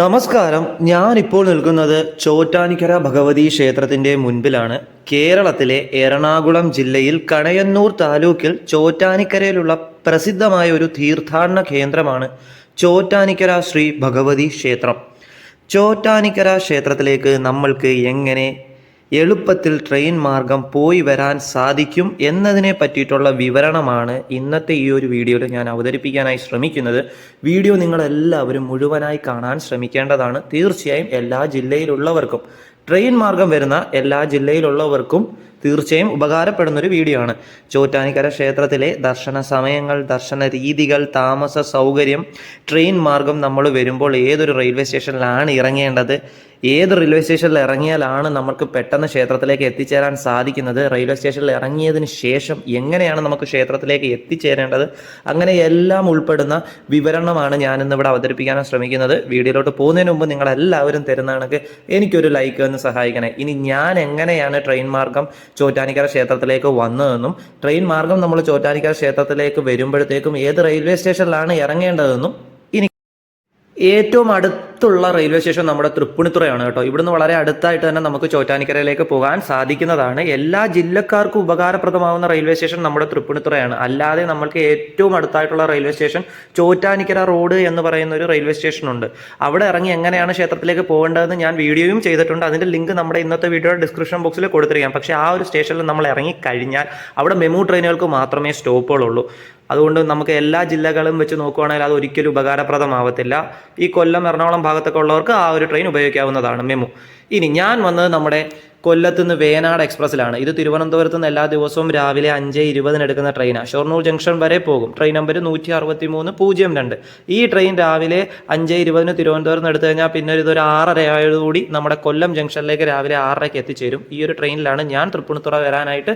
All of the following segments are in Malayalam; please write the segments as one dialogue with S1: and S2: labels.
S1: നമസ്കാരം. ഞാനിപ്പോൾ നിൽക്കുന്നത് ചോറ്റാനിക്കര ഭഗവതി ക്ഷേത്രത്തിന്റെ മുൻപിലാണ്. കേരളത്തിലെ എറണാകുളം ജില്ലയിൽ കണയന്നൂർ താലൂക്കിൽ ചോറ്റാനിക്കരയിലുള്ള പ്രസിദ്ധമായ ഒരു തീർത്ഥാടന കേന്ദ്രമാണ് ചോറ്റാനിക്കര ശ്രീ ഭഗവതി ക്ഷേത്രം. ചോറ്റാനിക്കര ക്ഷേത്രത്തിലേക്ക് നമ്മൾക്ക് എങ്ങനെ എളുപ്പത്തിൽ ട്രെയിൻ മാർഗം പോയി വരാൻ സാധിക്കും എന്നതിനെ പറ്റിയിട്ടുള്ള വിവരണമാണ് ഇന്നത്തെ ഈ ഒരു വീഡിയോയിൽ ഞാൻ അവതരിപ്പിക്കാനായി ശ്രമിക്കുന്നത്. വീഡിയോ നിങ്ങളെല്ലാവരും മുഴുവനായി കാണാൻ ശ്രമിക്കേണ്ടതാണ്. തീർച്ചയായും എല്ലാ ജില്ലയിലുള്ളവർക്കും. ട്രെയിൻ മാർഗം വരുന്ന എല്ലാ ജില്ലയിലുള്ളവർക്കും തീർച്ചയായും ഉപകാരപ്പെടുന്ന ഒരു വീഡിയോ ആണ്. ചോറ്റാനിക്കര ക്ഷേത്രത്തിലെ ദർശന സമയങ്ങൾ ദർശന രീതികൾ താമസ സൗകര്യം ട്രെയിൻ മാർഗം നമ്മൾ വരുമ്പോൾ ഏതൊരു റെയിൽവേ സ്റ്റേഷനിലാണ് ഇറങ്ങേണ്ടത്? ഏത് റെയിൽവേ സ്റ്റേഷനിൽ ഇറങ്ങിയാലാണ് നമുക്ക് പെട്ടെന്ന് ക്ഷേത്രത്തിലേക്ക് എത്തിച്ചേരാൻ സാധിക്കുന്നത്? റെയിൽവേ സ്റ്റേഷനിൽ ഇറങ്ങിയതിന് ശേഷം എങ്ങനെയാണ് നമുക്ക് ക്ഷേത്രത്തിലേക്ക് എത്തിച്ചേരേണ്ടത്? അങ്ങനെ എല്ലാം ഉൾപ്പെടുന്ന വിവരണമാണ് ഇന്ന് ഇവിടെ അവതരിപ്പിക്കാൻ ശ്രമിക്കുന്നത്. വീഡിയോയിലോട്ട് പോകുന്നതിന് മുമ്പ് നിങ്ങളെല്ലാവരും തരുന്ന കണക്ക് എനിക്കൊരു ലൈക്ക് ഒന്ന് സഹായിക്കണേ. ഇനി ഞാൻ എങ്ങനെയാണ് ട്രെയിൻ മാർഗം ചോറ്റാനിക്കര ക്ഷേത്രത്തിലേക്ക് വന്നതെന്നും ട്രെയിൻ മാർഗം നമ്മൾ ചോറ്റാനിക്കര ക്ഷേത്രത്തിലേക്ക് വരുമ്പോഴത്തേക്കും ഏത് റെയിൽവേ സ്റ്റേഷനിലാണ് ഇറങ്ങേണ്ടതെന്നും ഏറ്റവും അടുത്തുള്ള റെയിൽവേ സ്റ്റേഷൻ നമ്മുടെ തൃപ്പൂണിത്തുറയാണ് കേട്ടോ. ഇവിടുന്ന് വളരെ അടുത്തായിട്ട് തന്നെ നമുക്ക് ചോറ്റാനിക്കരയിലേക്ക് പോകാൻ സാധിക്കുന്നതാണ്. എല്ലാ ജില്ലക്കാർക്കും ഉപകാരപ്രദമാവുന്ന റെയിൽവേ സ്റ്റേഷൻ നമ്മുടെ തൃപ്പൂണിത്തുറയാണ്. അല്ലാതെ നമ്മൾക്ക് ഏറ്റവും അടുത്തായിട്ടുള്ള റെയിൽവേ സ്റ്റേഷൻ ചോറ്റാനിക്കര റോഡ് എന്ന് പറയുന്ന ഒരു റെയിൽവേ സ്റ്റേഷൻ ഉണ്ട്. അവിടെ ഇറങ്ങി എങ്ങനെയാണ് ക്ഷേത്രത്തിലേക്ക് പോകേണ്ടതെന്ന് ഞാൻ വീഡിയോയും ചെയ്തിട്ടുണ്ട്. അതിന്റെ ലിങ്ക് നമ്മുടെ ഇന്നത്തെ വീഡിയോയുടെ ഡിസ്ക്രിപ്ഷൻ ബോക്സിൽ കൊടുത്തിരിക്കാം. പക്ഷേ ആ ഒരു സ്റ്റേഷനിൽ നമ്മൾ ഇറങ്ങി കഴിഞ്ഞാൽ അവിടെ മെമു ട്രെയിനുകൾക്ക് മാത്രമേ സ്റ്റോപ്പുകളുള്ളൂ. അതുകൊണ്ട് നമുക്ക് എല്ലാ ജില്ലകളും വെച്ച് നോക്കുകയാണെങ്കിൽ അത് ഒരിക്കലും ഉപകാരപ്രദമാവത്തില്ല. ഈ കൊല്ലം എറണാകുളം ഭാഗത്തൊക്കെ ഉള്ളവർക്ക് ആ ഒരു ട്രെയിൻ ഉപയോഗിക്കാവുന്നതാണ്. മെമു. ഇനി ഞാൻ വന്നത് നമ്മുടെ കൊല്ലത്ത് നിന്ന് വേനാട് എക്സ്പ്രസ്സിലാണ് ഇത് തിരുവനന്തപുരത്ത് നിന്ന് എല്ലാ ദിവസവും രാവിലെ അഞ്ച് ഇരുപതിന് എടുക്കുന്ന ട്രെയിനാണ് ഷൊർണൂർ ജംഗ്ഷൻ വരെ പോകും. ട്രെയിൻ നമ്പർ നൂറ്റി അറുപത്തി മൂന്ന് പൂജ്യം രണ്ട്. ഈ ട്രെയിൻ രാവിലെ അഞ്ച് ഇരുപതിന് തിരുവനന്തപുരം നിന്ന് എടുത്തു കഴിഞ്ഞാൽ പിന്നെ ഇതൊരു ആറര ആയതോടുകൂടി നമ്മുടെ കൊല്ലം ജംഗ്ഷനിലേക്ക് രാവിലെ ആറരയ്ക്ക് എത്തിച്ചേരും. ഈ ഒരു ട്രെയിനിലാണ് ഞാൻ തൃപ്പൂണിത്തുറ വരാനായിട്ട്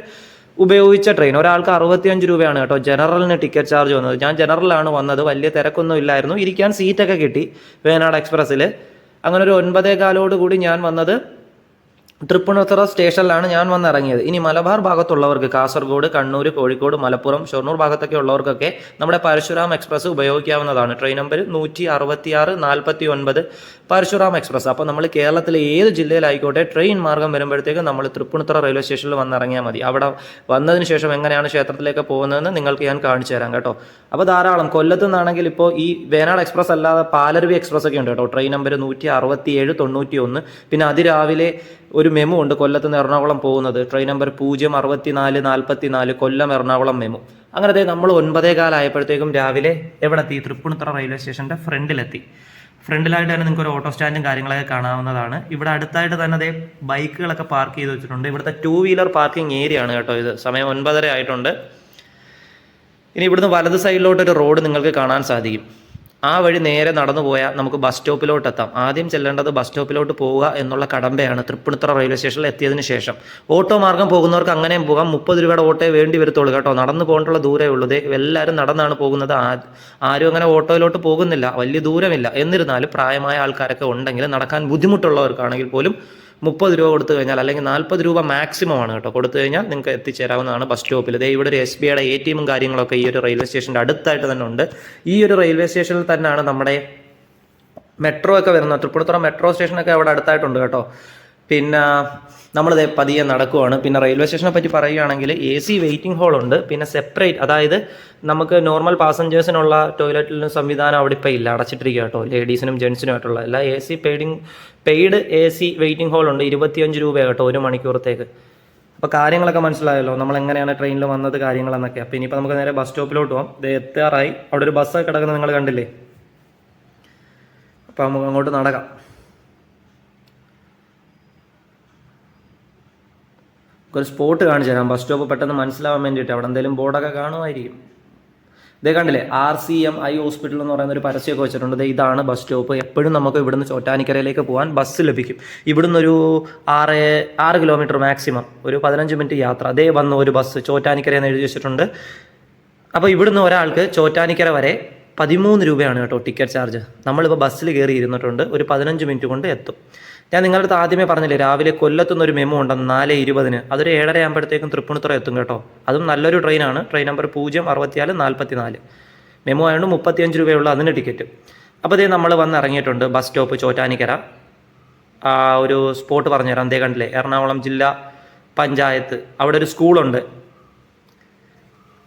S1: ഉപയോഗിച്ച ട്രെയിൻ ഒരാൾക്ക് അറുപത്തിയഞ്ച് രൂപയാണ് കേട്ടോ ജനറലിന് ടിക്കറ്റ് ചാർജ് വന്നത്. ഞാൻ ജനറലാണ് വന്നത്. വലിയ തിരക്കൊന്നും ഇല്ലായിരുന്നു. ഇരിക്കാൻ സീറ്റൊക്കെ കിട്ടി വേനാട് എക്സ്പ്രസ്സിൽ അങ്ങനെ ഒരു ഒൻപതേ കാലോട് കൂടി ഞാൻ വന്നത് തൃപ്പൂണിത്തുറ സ്റ്റേഷനിലാണ് ഞാൻ വന്നിറങ്ങിയത് ഇനി മലബാർ ഭാഗത്തുള്ളവർക്ക് കാസർഗോഡ് കണ്ണൂർ കോഴിക്കോട് മലപ്പുറം ഷൊർണൂർ ഭാഗത്തൊക്കെ ഉള്ളവർക്കൊക്കെ നമ്മുടെ പരശുരാം എക്സ്പ്രസ് ഉപയോഗിക്കാവുന്നതാണ്. ട്രെയിൻ നമ്പർ നൂറ്റി അറുപത്തി ആറ് നാൽപ്പത്തി ഒൻപത് പരശുറാം എക്സ്പ്രസ്. അപ്പോൾ നമ്മൾ കേരളത്തിലെ ഏത് ജില്ലയിലായിക്കോട്ടെ ട്രെയിൻ മാർഗം വരുമ്പോഴത്തേക്ക് നമ്മൾ തൃപ്പൂണിത്തുറ റെയിൽവേ സ്റ്റേഷനിൽ വന്നിറങ്ങിയാൽ മതി. അവിടെ വന്നതിന് ശേഷം എങ്ങനെയാണ് ക്ഷേത്രത്തിലേക്ക് പോകുന്നതെന്ന് നിങ്ങൾക്ക് ഞാൻ കാണിച്ചു തരാം കേട്ടോ. അപ്പോൾ ധാരാളം കൊല്ലത്ത് നിന്നാണെങ്കിൽ ഇപ്പോൾ ഈ വേനാട് എക്സ്പ്രസ് അല്ലാതെ പാലരുവി എക്സ്പ്രസ് ഒക്കെ ഉണ്ട് കേട്ടോ. ട്രെയിൻ നമ്പർ നൂറ്റി അറുപത്തി ഏഴ് തൊണ്ണൂറ്റി ഒന്ന് പിന്നെ അതിരാവിലെ ഒരു മെമു ഉണ്ട് കൊല്ലത്ത് നിന്ന് എറണാകുളം പോകുന്നത്. ട്രെയിൻ നമ്പർ പൂജ്യം അറുപത്തി നാല് നാൽപ്പത്തി നാല് കൊല്ലം എറണാകുളം മെമു. അങ്ങനത്തെ നമ്മൾ ഒൻപതേ കാലമായപ്പോഴത്തേക്കും രാവിലെ എവിടെ എത്തി തൃപ്പൂണിത്തുറ റെയിൽവേ സ്റ്റേഷന്റെ ഫ്രണ്ടിലെത്തി. ഫ്രണ്ടിലായിട്ട് തന്നെ നിങ്ങൾക്ക് ഒരു ഓട്ടോ സ്റ്റാൻഡും കാര്യങ്ങളൊക്കെ കാണാവുന്നതാണ്. ഇവിടെ അടുത്തായിട്ട് തന്നെ അതേ ബൈക്കുകളൊക്കെ പാർക്ക് ചെയ്ത് വെച്ചിട്ടുണ്ട്. ഇവിടുത്തെ ടൂ വീലർ പാർക്കിംഗ് ഏരിയ ആണ് കേട്ടോ ഇത്. സമയം ഒൻപതര ആയിട്ടുണ്ട്. ഇനി ഇവിടുന്ന് വലത് സൈഡിലോട്ടൊരു റോഡ് നിങ്ങൾക്ക് കാണാൻ സാധിക്കും. ആ വഴി നേരെ നടന്നു പോയാൽ നമുക്ക് ബസ് സ്റ്റോപ്പിലോട്ട് എത്താം ആദ്യം ചെല്ലേണ്ടത് ബസ് സ്റ്റോപ്പിലോട്ട് പോവുക എന്നുള്ള കടമ്പയാണ് തൃപ്പൂണിത്തുറ റെയിൽവേ സ്റ്റേഷനിൽ എത്തിയതിന് ശേഷം. ഓട്ടോ മാർഗം പോകുന്നവർക്ക് അങ്ങനെയും പോകാം. മുപ്പത് രൂപയുടെ ഓട്ടോയെ വേണ്ടി വരത്തുള്ളൂ കേട്ടോ. നടന്നു പോകേണ്ടുള്ള ദൂരമേ ഉള്ളൂ. എല്ലാവരും നടന്നാണ് പോകുന്നത്. ആരും അങ്ങനെ ഓട്ടോയിലോട്ട് പോകുന്നില്ല. വലിയ ദൂരമില്ല. എന്നിരുന്നാലും പ്രായമായ ആൾക്കാരൊക്കെ ഉണ്ടെങ്കിൽ നടക്കാൻ ബുദ്ധിമുട്ടുള്ളവർക്കാണെങ്കിൽ പോലും മുപ്പത് രൂപ കൊടുത്തു കഴിഞ്ഞാൽ അല്ലെങ്കിൽ നാൽപ്പത് രൂപ മാക്സിമം ആണ് കേട്ടോ. കൊടുത്തു കഴിഞ്ഞാൽ നിങ്ങൾക്ക് എത്തിച്ചേരാവുന്നതാണ് ബസ് സ്റ്റോപ്പിൽ ഇതേ ഇവിടെ ഒരു എസ് ബി ഐയുടെ എ ടി എമ്മും കാര്യങ്ങളൊക്കെ ഈ ഒരു റെയിൽവേ സ്റ്റേഷന്റെ അടുത്തായിട്ട് തന്നെ ഉണ്ട്. ഈ ഒരു റെയിൽവേ സ്റ്റേഷനിൽ തന്നെയാണ് നമ്മുടെ മെട്രോ ഒക്കെ വരുന്നത്. തൃപ്പൂണിത്തുറ മെട്രോ സ്റ്റേഷനൊക്കെ അവിടെ അടുത്തായിട്ടുണ്ട് കേട്ടോ. പിന്നെ നമ്മളിത് പതിയെ നടക്കുവാണ്. പിന്നെ റെയിൽവേ സ്റ്റേഷനെ പറ്റി പറയുകയാണെങ്കിൽ എ സി വെയിറ്റിംഗ് ഹാൾ ഉണ്ട്. പിന്നെ സെപ്പറേറ്റ് അതായത് നമുക്ക് നോർമൽ പാസഞ്ചേഴ്സിനുള്ള ടോയ്ലറ്റിലും സംവിധാനം അവിടെ ഇപ്പോൾ ഇല്ല. അടച്ചിട്ടിരിക്കുക കേട്ടോ. ലേഡീസിനും ജെൻസിനും ആയിട്ടുള്ള എല്ലാ A C പെയ്ഡിങ് paid A C waiting hall ഉണ്ട്. ഇരുപത്തിയഞ്ച് രൂപ കേട്ടോ ഒരു മണിക്കൂറത്തേക്ക്. അപ്പോൾ കാര്യങ്ങളൊക്കെ മനസ്സിലായല്ലോ. നമ്മൾ എങ്ങനെയാണ് ട്രെയിനിൽ വന്നത് കാര്യങ്ങളെന്നൊക്കെ. അപ്പോൾ ഇനിയിപ്പോൾ നമുക്ക് നേരെ ബസ് സ്റ്റോപ്പിലോട്ട് പോകാം ഇത് എത്താറായി. അവിടെ ഒരു ബസ്സൊക്കെ കിടക്കുന്നത് നിങ്ങൾ കണ്ടില്ലേ? അപ്പോൾ നമുക്ക് അങ്ങോട്ട് നടക്കാം. ഒരു സ്പോട്ട് കാണിച്ചു തരാം. ബസ് സ്റ്റോപ്പ് പെട്ടെന്ന് മനസ്സിലാവാൻ വേണ്ടിയിട്ട് അവിടെ എന്തെങ്കിലും ബോർഡൊക്കെ കാണുമായിരിക്കും. ഇതേ കണ്ടില്ലേ R C M I hospital എന്ന് പറയുന്ന ഒരു പരസ്യമൊക്കെ വെച്ചിട്ടുണ്ട്. ഇതാണ് ബസ് സ്റ്റോപ്പ് എപ്പോഴും നമുക്ക് ഇവിടുന്ന് ചോറ്റാനിക്കരയിലേക്ക് പോകാൻ ബസ് ലഭിക്കും. ഇവിടുന്ന് ഒരു ആറ് ആറ് കിലോമീറ്റർ മാക്സിമം ഒരു പതിനഞ്ച് മിനിറ്റ് യാത്ര. അതേ വന്ന ഒരു ബസ് ചോറ്റാനിക്കര എന്ന് എഴുതി വെച്ചിട്ടുണ്ട്. അപ്പോൾ ഇവിടുന്ന് ഒരാൾക്ക് ചോറ്റാനിക്കര വരെ പതിമൂന്ന് രൂപയാണ് കേട്ടോ ടിക്കറ്റ് ചാർജ് നമ്മളിപ്പോൾ ബസ്സിൽ കയറി ഇരുന്നിട്ടുണ്ട് ഒരു പതിനഞ്ച് മിനിറ്റ് കൊണ്ട് എത്തും. ഞാൻ നിങ്ങളുടെ അടുത്ത് ആദ്യമേ പറഞ്ഞില്ലേ രാവിലെ കൊല്ലത്തുനിന്ന് ഒരു മെമോ ഉണ്ടെന്ന് നാല് ഇരുപതിന്. അതൊരു ഏഴര ആകുമ്പോഴത്തേക്കും തൃപ്പൂണിത്തുറ എത്തും കേട്ടോ. അതും നല്ലൊരു ട്രെയിനാണ് ട്രെയിൻ നമ്പർ പൂജ്യം അറുപത്തിനാല് നാൽപ്പത്തി നാല് മെമോ ആയതുകൊണ്ട് മുപ്പത്തിയഞ്ച് രൂപയുള്ള അതിന് ടിക്കറ്റ് അപ്പോൾ ഇതേ നമ്മൾ വന്ന് ഇറങ്ങിയിട്ടുണ്ട് ബസ് സ്റ്റോപ്പ് ചോറ്റാനിക്കര. ആ ഒരു സ്പോട്ട് പറഞ്ഞുതരാം. ദേ കണ്ടില്ലേ എറണാകുളം ജില്ലാ പഞ്ചായത്ത്. അവിടെ ഒരു സ്കൂളുണ്ട്.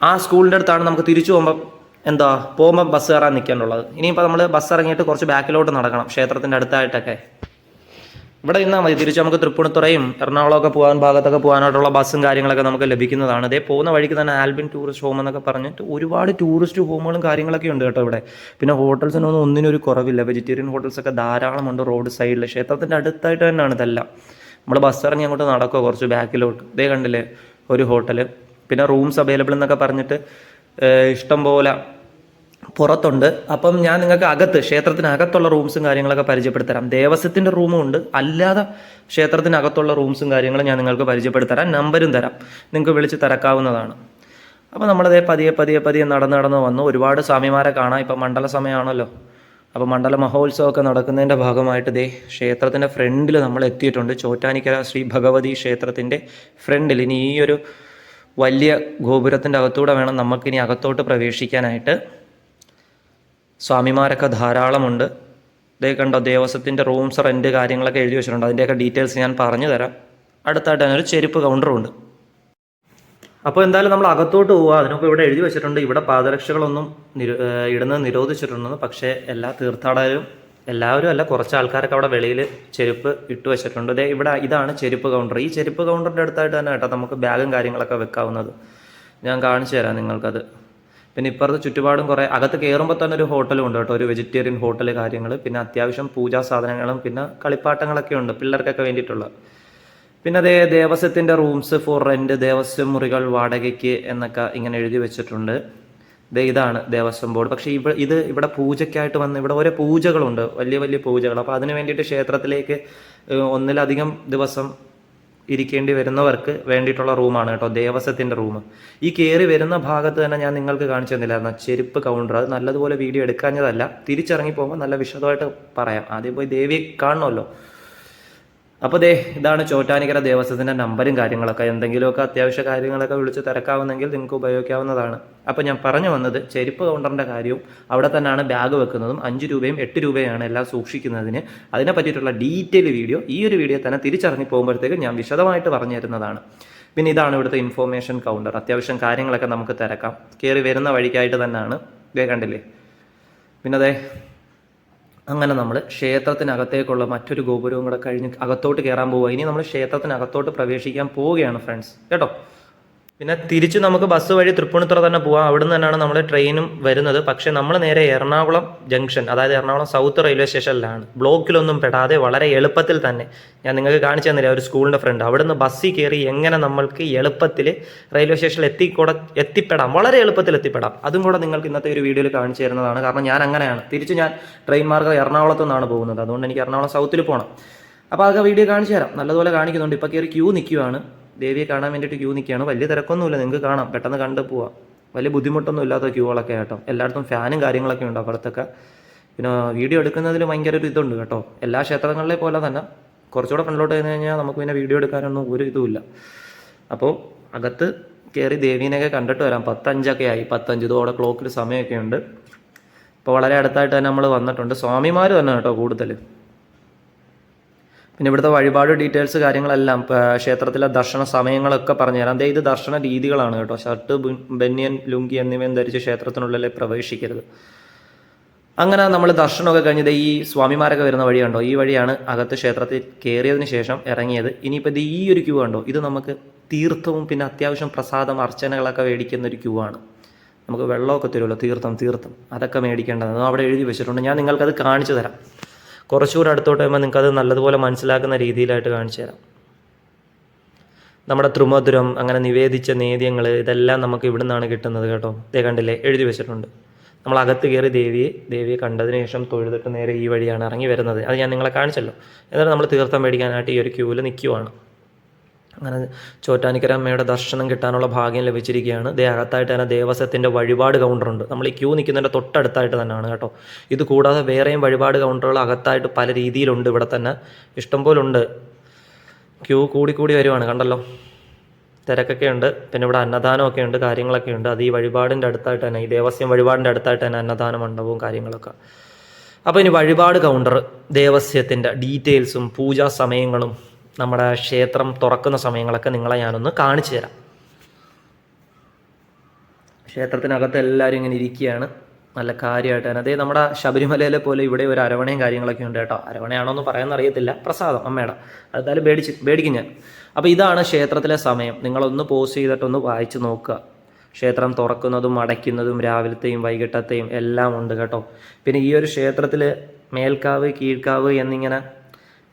S1: ആ സ്കൂളിന്റെ അടുത്താണ് നമുക്ക് തിരിച്ചു പോകുമ്പം എന്താ പോകുമ്പോൾ ബസ് കയറാൻ നിൽക്കാനുള്ളത് ഇനിയിപ്പോൾ നമ്മൾ ബസ് ഇറങ്ങിയിട്ട് കുറച്ച് ബാക്കിലോട്ട് നടക്കണം ക്ഷേത്രത്തിന്റെ അടുത്തായിട്ടൊക്കെ. ഇവിടെ നിന്നാൽ മതി. തിരിച്ച് നമുക്ക് തൃപ്പൂണിത്തുറയും എറണാകുളമൊക്കെ പോകാൻ ഭാഗത്തൊക്കെ പോകാനായിട്ടുള്ള ബസ്സും കാര്യങ്ങളൊക്കെ നമുക്ക് ലഭിക്കുന്നതാണ്. ഇതേ പോകുന്ന വഴിക്ക് തന്നെ ആൽബിൻ ടൂറിസ്റ്റ് ഹോം എന്നൊക്കെ പറഞ്ഞിട്ട് ഒരുപാട് ടൂറിസ്റ്റ് ഹോമുകളും കാര്യങ്ങളൊക്കെ ഉണ്ട് കേട്ടോ ഇവിടെ. പിന്നെ ഹോട്ടൽസിനൊന്നും ഒന്നിനും ഒരു കുറവില്ല. വെജിറ്റേറിയൻ ഹോട്ടൽസൊക്കെ ധാരാളമുണ്ട് റോഡ് സൈഡിൽ ക്ഷേത്രത്തിന്റെ അടുത്തായിട്ട് തന്നെയാണ് ഇതെല്ലാം. നമ്മൾ ബസ് ഇറങ്ങി അങ്ങോട്ട് നടക്കുക കുറച്ച് ബാക്കിലോട്ട്. ഇതേ കണ്ടില്ലേ ഒരു ഹോട്ടൽ പിന്നെ റൂംസ് അവൈലബിൾ എന്നൊക്കെ പറഞ്ഞിട്ട് ഇഷ്ടം പോലെ പുറത്തുണ്ട്. അപ്പം ഞാൻ നിങ്ങൾക്ക് അകത്ത് ക്ഷേത്രത്തിനകത്തുള്ള റൂംസും കാര്യങ്ങളൊക്കെ പരിചയപ്പെടുത്തരാം. ദേവസ്വത്തിന്റെ റൂമും ഉണ്ട്. അല്ലാതെ ക്ഷേത്രത്തിനകത്തുള്ള റൂംസും കാര്യങ്ങളും ഞാൻ നിങ്ങൾക്ക് പരിചയപ്പെടുത്തരാം. നമ്പരും തരാം. നിങ്ങൾക്ക് വിളിച്ച് തിരക്കാവുന്നതാണ്. അപ്പോൾ നമ്മളതേ പതിയെ പതിയെ പതിയെ നടന്ന് നടന്ന് വന്നു. ഒരുപാട് സ്വാമിമാരെ കാണാം. ഇപ്പം മണ്ഡല സമയമാണല്ലോ. അപ്പോൾ മണ്ഡല മഹോത്സവമൊക്കെ നടക്കുന്നതിന്റെ ഭാഗമായിട്ട് ദേ ക്ഷേത്രത്തിന്റെ ഫ്രണ്ടിൽ നമ്മൾ എത്തിയിട്ടുണ്ട്. ചോറ്റാനിക്കര ശ്രീ ഭഗവതി ക്ഷേത്രത്തിന്റെ ഫ്രണ്ടിൽ. ഇനി ഈ ഒരു വലിയ ഗോപുരത്തിന്റെ അകത്തൂടെ വേണം നമുക്കിനി അകത്തോട്ട് പ്രവേശിക്കാനായിട്ട്. സ്വാമിമാരൊക്കെ ധാരാളമുണ്ട്. ഇതേ കണ്ടോ ദേവസ്വത്തിന്റെ റൂംസ് റെന്റ് കാര്യങ്ങളൊക്കെ എഴുതി വെച്ചിട്ടുണ്ട്. അതിന്റെയൊക്കെ ഡീറ്റെയിൽസ് ഞാൻ പറഞ്ഞു തരാം. അടുത്തായിട്ട് അതിനൊരു ചെരുപ്പ് കൗണ്ടറും ഉണ്ട്. അപ്പോൾ എന്തായാലും നമ്മൾ അകത്തോട്ട് പോവുക അതിനൊക്കെ ഇവിടെ എഴുതി വെച്ചിട്ടുണ്ട്. ഇവിടെ പാദരക്ഷകളൊന്നും നിരോ ഇടുന്നത് നിരോധിച്ചിട്ടുണ്ടെന്ന്. പക്ഷേ എല്ലാ തീർത്ഥാടകരും എല്ലാവരും അല്ല കുറച്ച് ആൾക്കാരൊക്കെ അവിടെ വെളിയിൽ ചെരുപ്പ് ഇട്ട് വെച്ചിട്ടുണ്ട്. ദേ ഇവിടെ ഇതാണ് ചെരുപ്പ് കൗണ്ടർ ഈ ചെരുപ്പ് കൗണ്ടറിന്റെ അടുത്തായിട്ട് തന്നെ കേട്ടോ നമുക്ക് ബാഗും കാര്യങ്ങളൊക്കെ വെക്കാവുന്നത്. ഞാൻ കാണിച്ചു തരാം നിങ്ങൾക്കത്. പിന്നെ ഇപ്പുറത്ത് ചുറ്റുപാടും കുറേ അകത്ത് കയറുമ്പോൾ തന്നെ ഒരു ഹോട്ടലും ഉണ്ട് കേട്ടോ ഒരു വെജിറ്റേറിയൻ ഹോട്ടൽ കാര്യങ്ങൾ പിന്നെ അത്യാവശ്യം പൂജാ സാധനങ്ങളും പിന്നെ കളിപ്പാട്ടങ്ങളൊക്കെ ഉണ്ട് പിള്ളേർക്കൊക്കെ വേണ്ടിയിട്ടുള്ള. പിന്നെ അതേ ദേവസ്വത്തിന്റെ റൂംസ് ഫോർ റെന്റ് ദേവസ്വം മുറികൾ വാടകയ്ക്ക് എന്നൊക്കെ ഇങ്ങനെ എഴുതി വെച്ചിട്ടുണ്ട്. ദേ ഇതാണ് ദേവസ്വം ബോർഡ്. പക്ഷേ ഇവ ഇത് ഇവിടെ പൂജയ്ക്കായിട്ട് വന്ന് ഇവിടെ ഓരോ പൂജകളുണ്ട് വലിയ വലിയ പൂജകൾ. അപ്പോൾ അതിന് വേണ്ടിയിട്ട് ക്ഷേത്രത്തിലേക്ക് ഒന്നിലധികം ദിവസം ഇരിക്കേണ്ടി വരുന്നവർക്ക് വേണ്ടിയിട്ടുള്ള റൂമാണ് കേട്ടോ ദേവസ്വത്തിന്റെ റൂം. ഈ കയറി വരുന്ന ഭാഗത്ത് തന്നെ ഞാൻ നിങ്ങൾക്ക് കാണിച്ചു തന്നില്ലായിരുന്നു? ചെരുപ്പ് കൗണ്ടർ അത് നല്ലതുപോലെ വീഡിയോ എടുക്കാഞ്ഞതല്ല. തിരിച്ചിറങ്ങി പോകുമ്പോൾ നല്ല വിശദമായിട്ട് പറയാം. ആദ്യം പോയി ദേവിയെ കാണണമല്ലോ. അപ്പോൾ ദേ ഇതാണ് ചോറ്റാനിക്കര ദേവസ്വത്തിന്റെ നമ്പരും കാര്യങ്ങളൊക്കെ. എന്തെങ്കിലുമൊക്കെ അത്യാവശ്യ കാര്യങ്ങളൊക്കെ വിളിച്ച് തിരക്കാവുന്നെങ്കിൽ നിങ്ങൾക്ക് ഉപയോഗിക്കാവുന്നതാണ്. അപ്പോൾ ഞാൻ പറഞ്ഞു വന്നത് ചെരുപ്പ് കൗണ്ടറിന്റെ കാര്യവും അവിടെ തന്നെയാണ് ബാഗ് വെക്കുന്നതും അഞ്ച് രൂപയും എട്ട് രൂപയാണ് എല്ലാം സൂക്ഷിക്കുന്നതിന്. അതിനെ പറ്റിയിട്ടുള്ള ഡീറ്റെയിൽ വീഡിയോ ഈ ഒരു വീഡിയോ തന്നെ തിരിച്ചറിഞ്ഞ് പോകുമ്പോഴത്തേക്ക് ഞാൻ വിശദമായിട്ട് പറഞ്ഞു തരുന്നതാണ്. പിന്നെ ഇതാണ് ഇവിടുത്തെ ഇൻഫോർമേഷൻ കൗണ്ടർ അത്യാവശ്യം കാര്യങ്ങളൊക്കെ നമുക്ക് തിരക്കാം. കയറി വരുന്ന വഴിക്കായിട്ട് തന്നെയാണ് ഇതേ കണ്ടില്ലേ? പിന്നെ അതെ അങ്ങനെ നമ്മൾ ക്ഷേത്രത്തിനകത്തേക്കുള്ള മറ്റൊരു ഗോപുരവും കൂടെ കഴിഞ്ഞ് അകത്തോട്ട് കയറാൻ പോവുക. ഇനി നമ്മൾ ക്ഷേത്രത്തിനകത്തോട്ട് പ്രവേശിക്കാൻ പോവുകയാണ് ഫ്രണ്ട്സ് കേട്ടോ? പിന്നെ തിരിച്ച് നമുക്ക് ബസ് വഴി തൃപ്പൂണിത്തുറ തന്നെ പോകാം അവിടെ നിന്ന് തന്നെയാണ് നമ്മൾ ട്രെയിനും വരുന്നത്. പക്ഷേ നമ്മൾ നേരെ എറണാകുളം ജംഗ്ഷൻ അതായത് എറണാകുളം സൗത്ത് റെയിൽവേ സ്റ്റേഷനിലാണ് ബ്ലോക്കിലൊന്നും പെടാതെ വളരെ എളുപ്പത്തിൽ തന്നെ ഞാൻ നിങ്ങൾക്ക് കാണിച്ചു തന്നില്ല ഒരു സ്കൂളിന്റെ ഫ്രണ്ട് അവിടെ നിന്ന് ബസ്സിൽ കയറി എങ്ങനെ നമ്മൾക്ക് എളുപ്പത്തിൽ റെയിൽവേ സ്റ്റേഷനിൽ എത്തിക്കൂടെ എത്തിപ്പെടാം. വളരെ എളുപ്പത്തിൽ എത്തിപ്പെടാം. അതും കൂടെ നിങ്ങൾക്ക് ഇന്നത്തെ ഒരു വീഡിയോയിൽ കാണിച്ചു തരുന്നതാണ്. കാരണം ഞാൻ അങ്ങനെയാണ്. തിരിച്ച് ഞാൻ ട്രെയിൻ മാർഗം എറണാകുളത്തു നിന്നാണ് പോകുന്നത്. അതുകൊണ്ട് എനിക്ക് എറണാകുളം സൗത്തിൽ പോകണം അപ്പോൾ അതൊക്കെ വീഡിയോ കാണിച്ചു തരാം. നല്ലതുപോലെ കാണിക്കുന്നുണ്ട്. ഇപ്പോൾ കയറി ക്യൂ നിൽക്കുവാണ് ദേവിയെ കാണാൻ വേണ്ടിയിട്ട് ക്യൂ നിൽക്കുകയാണ് വലിയ തിരക്കൊന്നുമില്ല. നിങ്ങൾക്ക് കാണാം. പെട്ടെന്ന് കണ്ട് പോവാം. വലിയ ബുദ്ധിമുട്ടൊന്നും ഇല്ലാത്ത ക്യൂകളൊക്കെ കേട്ടോ എല്ലായിടത്തും ഫാനും കാര്യങ്ങളൊക്കെ ഉണ്ട് അപ്പുറത്തൊക്കെ പിന്നെ വീഡിയോ എടുക്കുന്നതിൽ ഭയങ്കര ഒരു ഇതുണ്ട് കേട്ടോ. എല്ലാ ക്ഷേത്രങ്ങളിലെ പോലെ തന്നെ. കുറച്ചുകൂടെ ഫ്രണ്ടിലോട്ട് കഴിഞ്ഞ് കഴിഞ്ഞാൽ നമുക്ക് പിന്നെ വീഡിയോ എടുക്കാനൊന്നും ഒരു ഇതുമില്ല അപ്പോൾ അകത്ത് കയറി ദേവീനെയൊക്കെ കണ്ടിട്ട് വരാം. പത്തഞ്ചൊക്കെ ആയി. പത്തഞ്ച്. ഇതോടെ ക്ലോക്കിൽ സമയമൊക്കെ ഉണ്ട്. ഇപ്പോൾ വളരെ അടുത്തായിട്ട് തന്നെ നമ്മൾ വന്നിട്ടുണ്ട്. സ്വാമിമാർ തന്നെ കേട്ടോ കൂടുതൽ പിന്നെ ഇവിടുത്തെ വഴിപാട് ഡീറ്റെയിൽസ് കാര്യങ്ങളെല്ലാം ക്ഷേത്രത്തിലെ ദർശന സമയങ്ങളൊക്കെ പറഞ്ഞുതരാം. ദേ ഇത് ദർശന രീതികളാണ് കേട്ടോ. ഷർട്ട് ബനിയൻ ലുങ്കി എന്നിവയും ധരിച്ച് ക്ഷേത്രത്തിനുള്ളിൽ പ്രവേശിക്കരുത്. അങ്ങനെ നമ്മൾ ദർശനമൊക്കെ കഴിഞ്ഞത് ഈ സ്വാമിമാരൊക്കെ വരുന്ന വഴി കണ്ടോ? ഈ വഴിയാണ് അകത്ത് ക്ഷേത്രത്തിൽ കയറിയതിന് ശേഷം ഇറങ്ങിയത്. ഇനിയിപ്പോൾ ഇത് ഈ ഒരു ക്യൂ കണ്ടോ? ഇത് നമുക്ക് തീർത്ഥവും പിന്നെ അത്യാവശ്യം പ്രസാദം അർച്ചനകളൊക്കെ മേടിക്കുന്ന ഒരു ക്യൂ ആണ്. നമുക്ക് വെള്ളമൊക്കെ തരുമല്ലോ തീർത്ഥം തീർത്ഥം. അതൊക്കെ മേടിക്കേണ്ടത് അത് അവിടെ എഴുതി വെച്ചിട്ടുണ്ട്. ഞാൻ നിങ്ങൾക്കത് കാണിച്ചു തരാം. കുറച്ചുകൂടെ അടുത്തോട്ട് വരുമ്പോൾ നിങ്ങൾക്കത് നല്ലതുപോലെ മനസ്സിലാക്കുന്ന രീതിയിലായിട്ട് കാണിച്ചു തരാം. നമ്മുടെ ത്രിമധുരം അങ്ങനെ നിവേദിച്ച നേദ്യങ്ങൾ ഇതെല്ലാം നമുക്ക് ഇവിടെ നിന്നാണ് കിട്ടുന്നത് കേട്ടോ. ദേ കണ്ടില്ലേ എഴുതി വെച്ചിട്ടുണ്ട്. നമ്മൾ അകത്ത് കയറി ദേവിയെ ദേവിയെ കണ്ടതിന് ശേഷം തൊഴുതിട്ട് നേരെ ഈ വഴിയാണ് ഇറങ്ങി വരുന്നത്. അത് ഞാൻ നിങ്ങളെ കാണിച്ചല്ലോ. എന്നിട്ട് നമ്മൾ തീർത്ഥം മേടിക്കാനായിട്ട് ഈ ഒരു ക്യൂവിൽ നിൽക്കുവാണ് അങ്ങനെ ചോറ്റാനിക്കര അമ്മയുടെ ദർശനം കിട്ടാനുള്ള ഭാഗ്യം ലഭിച്ചിരിക്കുകയാണ്. ദേ അകത്തായിട്ട് തന്നെ ദേവസ്വത്തിന്റെ വഴിപാട് കൗണ്ടറുണ്ട് നമ്മൾ ഈ ക്യൂ നിൽക്കുന്നതിന്റെ തൊട്ടടുത്തായിട്ട് തന്നെയാണ് കേട്ടോ. ഇത് കൂടാതെ വേറെയും വഴിപാട് കൗണ്ടറുകൾ അകത്തായിട്ട് പല രീതിയിലുണ്ട് ഇവിടെ തന്നെ. ഇഷ്ടംപോലെ ഉണ്ട്. ക്യൂ കൂടി കൂടി വരുവാണ് കണ്ടല്ലോ. തിരക്കൊക്കെ ഉണ്ട്. പിന്നെ ഇവിടെ അന്നദാനമൊക്കെ ഉണ്ട് കാര്യങ്ങളൊക്കെ ഉണ്ട്. അത് ഈ വഴിപാടിന്റെ അടുത്തായിട്ട് തന്നെ ഈ ദേവസ്വം വഴിപാടിന്റെ അടുത്തായിട്ട് തന്നെ അന്നദാന മണ്ഡപവും കാര്യങ്ങളൊക്കെ. അപ്പോൾ ഇനി വഴിപാട് കൗണ്ടർ ദേവസ്യത്തിന്റെ ഡീറ്റെയിൽസും പൂജാ സമയങ്ങളും നമ്മുടെ ക്ഷേത്രം തുറക്കുന്ന സമയങ്ങളൊക്കെ നിങ്ങളെ ഞാനൊന്ന് കാണിച്ചു തരാം. ക്ഷേത്രത്തിനകത്ത് എല്ലാവരും ഇങ്ങനെ ഇരിക്കുകയാണ്. നല്ല കാര്യമായിട്ട് തന്നെ അതേ നമ്മുടെ ശബരിമലയിലെ പോലെ ഇവിടെ ഒരു അരവണയും കാര്യങ്ങളൊക്കെ ഉണ്ട് കേട്ടോ. അരവണയാണോന്ന് പറയാൻ അറിയത്തില്ല പ്രസാദം അമ്മയുടെ. അതായാലും മേടിച്ച് മേടിക്കും ഞാൻ. അപ്പോൾ ഇതാണ് ക്ഷേത്രത്തിലെ സമയം. നിങ്ങളൊന്ന് പോസ് ചെയ്തിട്ടൊന്ന് വായിച്ച് നോക്കുക. ക്ഷേത്രം തുറക്കുന്നതും അടയ്ക്കുന്നതും രാവിലത്തെയും വൈകിട്ടത്തെയും എല്ലാം ഉണ്ട് കേട്ടോ. പിന്നെ ഈ ഒരു ക്ഷേത്രത്തിൽ മേൽക്കാവ് കീഴ്ക്കാവ് എന്നിങ്ങനെ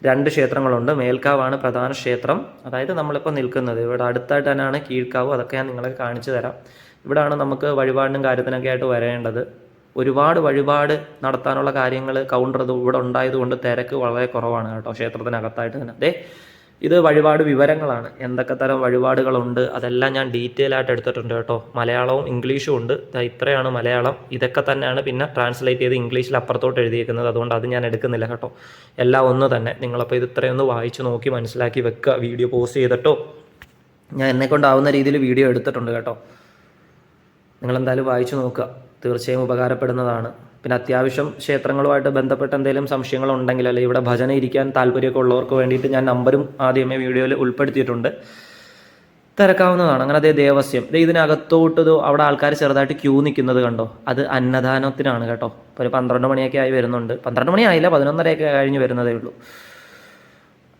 S1: രണ്ട് ക്ഷേത്രങ്ങളുണ്ട്. മേൽക്കാവാണ് പ്രധാന ക്ഷേത്രം. അതായത് നമ്മളിപ്പോൾ നിൽക്കുന്നത്. ഇവിടെ അടുത്തായിട്ട് തന്നെയാണ് കീഴ്ക്കാവ്. അതൊക്കെ ഞാൻ നിങ്ങളെ കാണിച്ചു തരാം. ഇവിടാണ് നമുക്ക് വഴിപാടിനും കാര്യത്തിനൊക്കെ ആയിട്ട് വരേണ്ടത്. ഒരുപാട് വഴിപാട് നടത്താനുള്ള കാര്യങ്ങൾ കൗണ്ടർ ഇവിടെ ഉണ്ടായതുകൊണ്ട് തിരക്ക് വളരെ കുറവാണ് കേട്ടോ ക്ഷേത്രത്തിനകത്തായിട്ട് തന്നെ. അതെ ഇത് വഴിപാട് വിവരങ്ങളാണ്. എന്തൊക്കെ തരം വഴിപാടുകളുണ്ട്? അതെല്ലാം ഞാൻ ഡീറ്റെയിൽ ആയിട്ട് എടുത്തിട്ടുണ്ട് കേട്ടോ. മലയാളവും ഇംഗ്ലീഷും ഉണ്ട്. ഇത്രയാണ് മലയാളം. ഇതൊക്കെ തന്നെയാണ് പിന്നെ ട്രാൻസ്ലേറ്റ് ചെയ്ത് ഇംഗ്ലീഷിൽ അപ്പുറത്തോട്ട് എഴുതിയേക്കുന്നത്. അതുകൊണ്ട് അത് ഞാൻ എടുക്കുന്നില്ല കേട്ടോ. എല്ലാം ഒന്ന് തന്നെ. നിങ്ങളപ്പോൾ ഇത് ഇത്രയൊന്ന് വായിച്ച് നോക്കി മനസ്സിലാക്കി വെക്കുക. വീഡിയോ പോസ്റ്റ് ചെയ്തിട്ടോ. ഞാൻ എന്നെ കൊണ്ടാവുന്ന രീതിയിൽ വീഡിയോ എടുത്തിട്ടുണ്ട് കേട്ടോ. നിങ്ങളെന്തായാലും വായിച്ചു നോക്കുക. തീർച്ചയായും ഉപകാരപ്പെടുന്നതാണ്. പിന്നെ അത്യാവശ്യം ക്ഷേത്രങ്ങളുമായിട്ട് ബന്ധപ്പെട്ട എന്തെങ്കിലും സംശയങ്ങളുണ്ടെങ്കിൽ അല്ലെങ്കിൽ ഇവിടെ ഭജന ഇരിക്കാൻ താല്പര്യമൊക്കെ ഉള്ളവർക്ക് വേണ്ടിയിട്ട് ഞാൻ നമ്പരും ആദ്യമേ വീഡിയോയിൽ ഉൾപ്പെടുത്തിയിട്ടുണ്ട്. തിരക്കാവുന്നതാണ്. അങ്ങനെ അതേ ദേവസ്യം. ഇതിനകത്തോട്ട് അവിടെ ആൾക്കാർ ചെറുതായിട്ട് ക്യൂ നിൽക്കുന്നത് കണ്ടോ? അത് അന്നദാനത്തിനാണ് കേട്ടോ. ഇപ്പോൾ ഒരു പന്ത്രണ്ട് മണിയൊക്കെ ആയി വരുന്നുണ്ട്. പന്ത്രണ്ട് മണി ആയില്ല പതിനൊന്നരയൊക്കെ കഴിഞ്ഞ് വരുന്നതേ ഉള്ളൂ.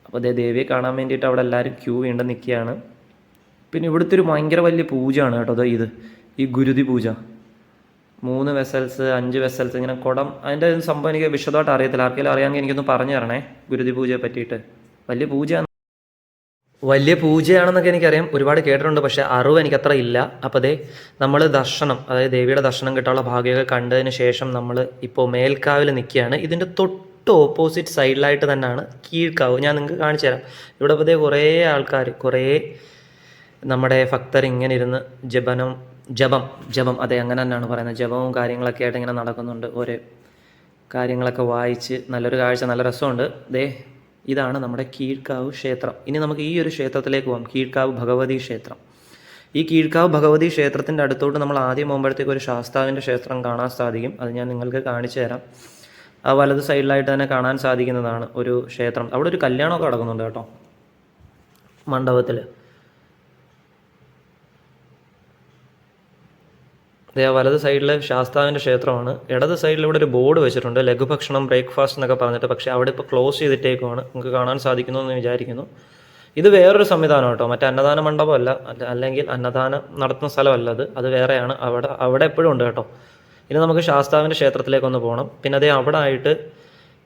S1: അപ്പോൾ അതേ ദേവിയെ കാണാൻ വേണ്ടിയിട്ട് അവിടെ എല്ലാവരും ക്യൂ വീണ്ടും നിൽക്കുകയാണ്. പിന്നെ ഇവിടുത്തെ ഒരു ഭയങ്കര വലിയ പൂജയാണ് കേട്ടോ ഇത്. ഈ ഗുരുതി പൂജ. മൂന്ന് വെസൽസ് അഞ്ച് വെസൽസ് ഇങ്ങനെ കുടം. അതിന്റെ സംഭവം എനിക്ക് വിശദമായിട്ട് അറിയത്തില്ല. ആർക്കെങ്കിലും അറിയാമെങ്കിൽ എനിക്കൊന്ന് പറഞ്ഞു തരണേ ഗുരുതി പൂജയെ പറ്റിയിട്ട്. വലിയ പൂജ വലിയ പൂജയാണെന്നൊക്കെ എനിക്കറിയാം. ഒരുപാട് കേട്ടിട്ടുണ്ട് പക്ഷേ അറിവ് എനിക്കത്ര ഇല്ല. അപ്പോൾ അതേ നമ്മൾ ദർശനം അതായത് ദേവിയുടെ ദർശനം കിട്ടാനുള്ള ഭാഗ്യമൊക്കെ കണ്ടതിന് ശേഷം നമ്മൾ ഇപ്പോൾ മേൽക്കാവിൽ നിൽക്കുകയാണ്. ഇതിന്റെ തൊട്ട് ഓപ്പോസിറ്റ് സൈഡിലായിട്ട് തന്നെയാണ് കീഴ്ക്കാവ്. ഞാൻ നിങ്ങൾക്ക് കാണിച്ചു തരാം. ഇവിടെ പതേ കുറേ ആൾക്കാർ കുറേ നമ്മുടെ ഭക്തർ ഇങ്ങനെ ഇരുന്ന് ജപനം ജപം ജപം. അതെ അങ്ങനെ തന്നെയാണ് പറയുന്നത്. ജപവും കാര്യങ്ങളൊക്കെ ആയിട്ട് ഇങ്ങനെ നടക്കുന്നുണ്ട് ഓരോ കാര്യങ്ങളൊക്കെ വായിച്ച് നല്ലൊരു കാഴ്ച നല്ല രസമുണ്ട്. ദേ ഇതാണ് നമ്മുടെ കീഴ്ക്കാവ് ക്ഷേത്രം. ഇനി നമുക്ക് ഈ ഒരു ക്ഷേത്രത്തിലേക്ക് പോകാം കീഴ്ക്കാവ് ഭഗവതി ക്ഷേത്രം. ഈ കീഴ്ക്കാവ് ഭഗവതി ക്ഷേത്രത്തിന്റെ അടുത്തോട്ട് നമ്മൾ ആദ്യം പോകുമ്പോഴത്തേക്ക് ഒരു ശാസ്താവിന്റെ ക്ഷേത്രം കാണാൻ സാധിക്കും. അത് ഞാൻ നിങ്ങൾക്ക് കാണിച്ചു തരാം. ആ വലത് സൈഡിലായിട്ട് തന്നെ കാണാൻ സാധിക്കുന്നതാണ് ഒരു ക്ഷേത്രം. അവിടെ ഒരു കല്യാണമൊക്കെ നടക്കുന്നുണ്ട് കേട്ടോ. മണ്ഡപത്തിൽ ആ വലത് സൈഡിൽ ശാസ്താവിന്റെ ക്ഷേത്രമാണ്. ഇടത് സൈഡിൽ ഇവിടെ ഒരു ബോർഡ് വെച്ചിട്ടുണ്ട്. ലഘുഭക്ഷണം ബ്രേക്ക്ഫാസ്റ്റ് എന്നൊക്കെ പറഞ്ഞിട്ട്. പക്ഷേ അവിടെ ഇപ്പോൾ ക്ലോസ് ചെയ്തിട്ടേക്കുമാണ് നിങ്ങൾക്ക് കാണാൻ സാധിക്കുന്നു എന്ന് വിചാരിക്കുന്നു. ഇത് വേറൊരു സംവിധാനം കേട്ടോ. മറ്റേ അന്നദാന മണ്ഡപമല്ല. അല്ല- അല്ലെങ്കിൽ അന്നദാനം നടത്തുന്ന സ്ഥലമല്ല അത്. അത് വേറെയാണ്. അവിടെ അവിടെ എപ്പോഴും ഉണ്ട് കേട്ടോ. ഇനി നമുക്ക് ശാസ്താവിന്റെ ക്ഷേത്രത്തിലേക്കൊന്ന് പോകണം. പിന്നെ അതേ അവിടെ ആയിട്ട്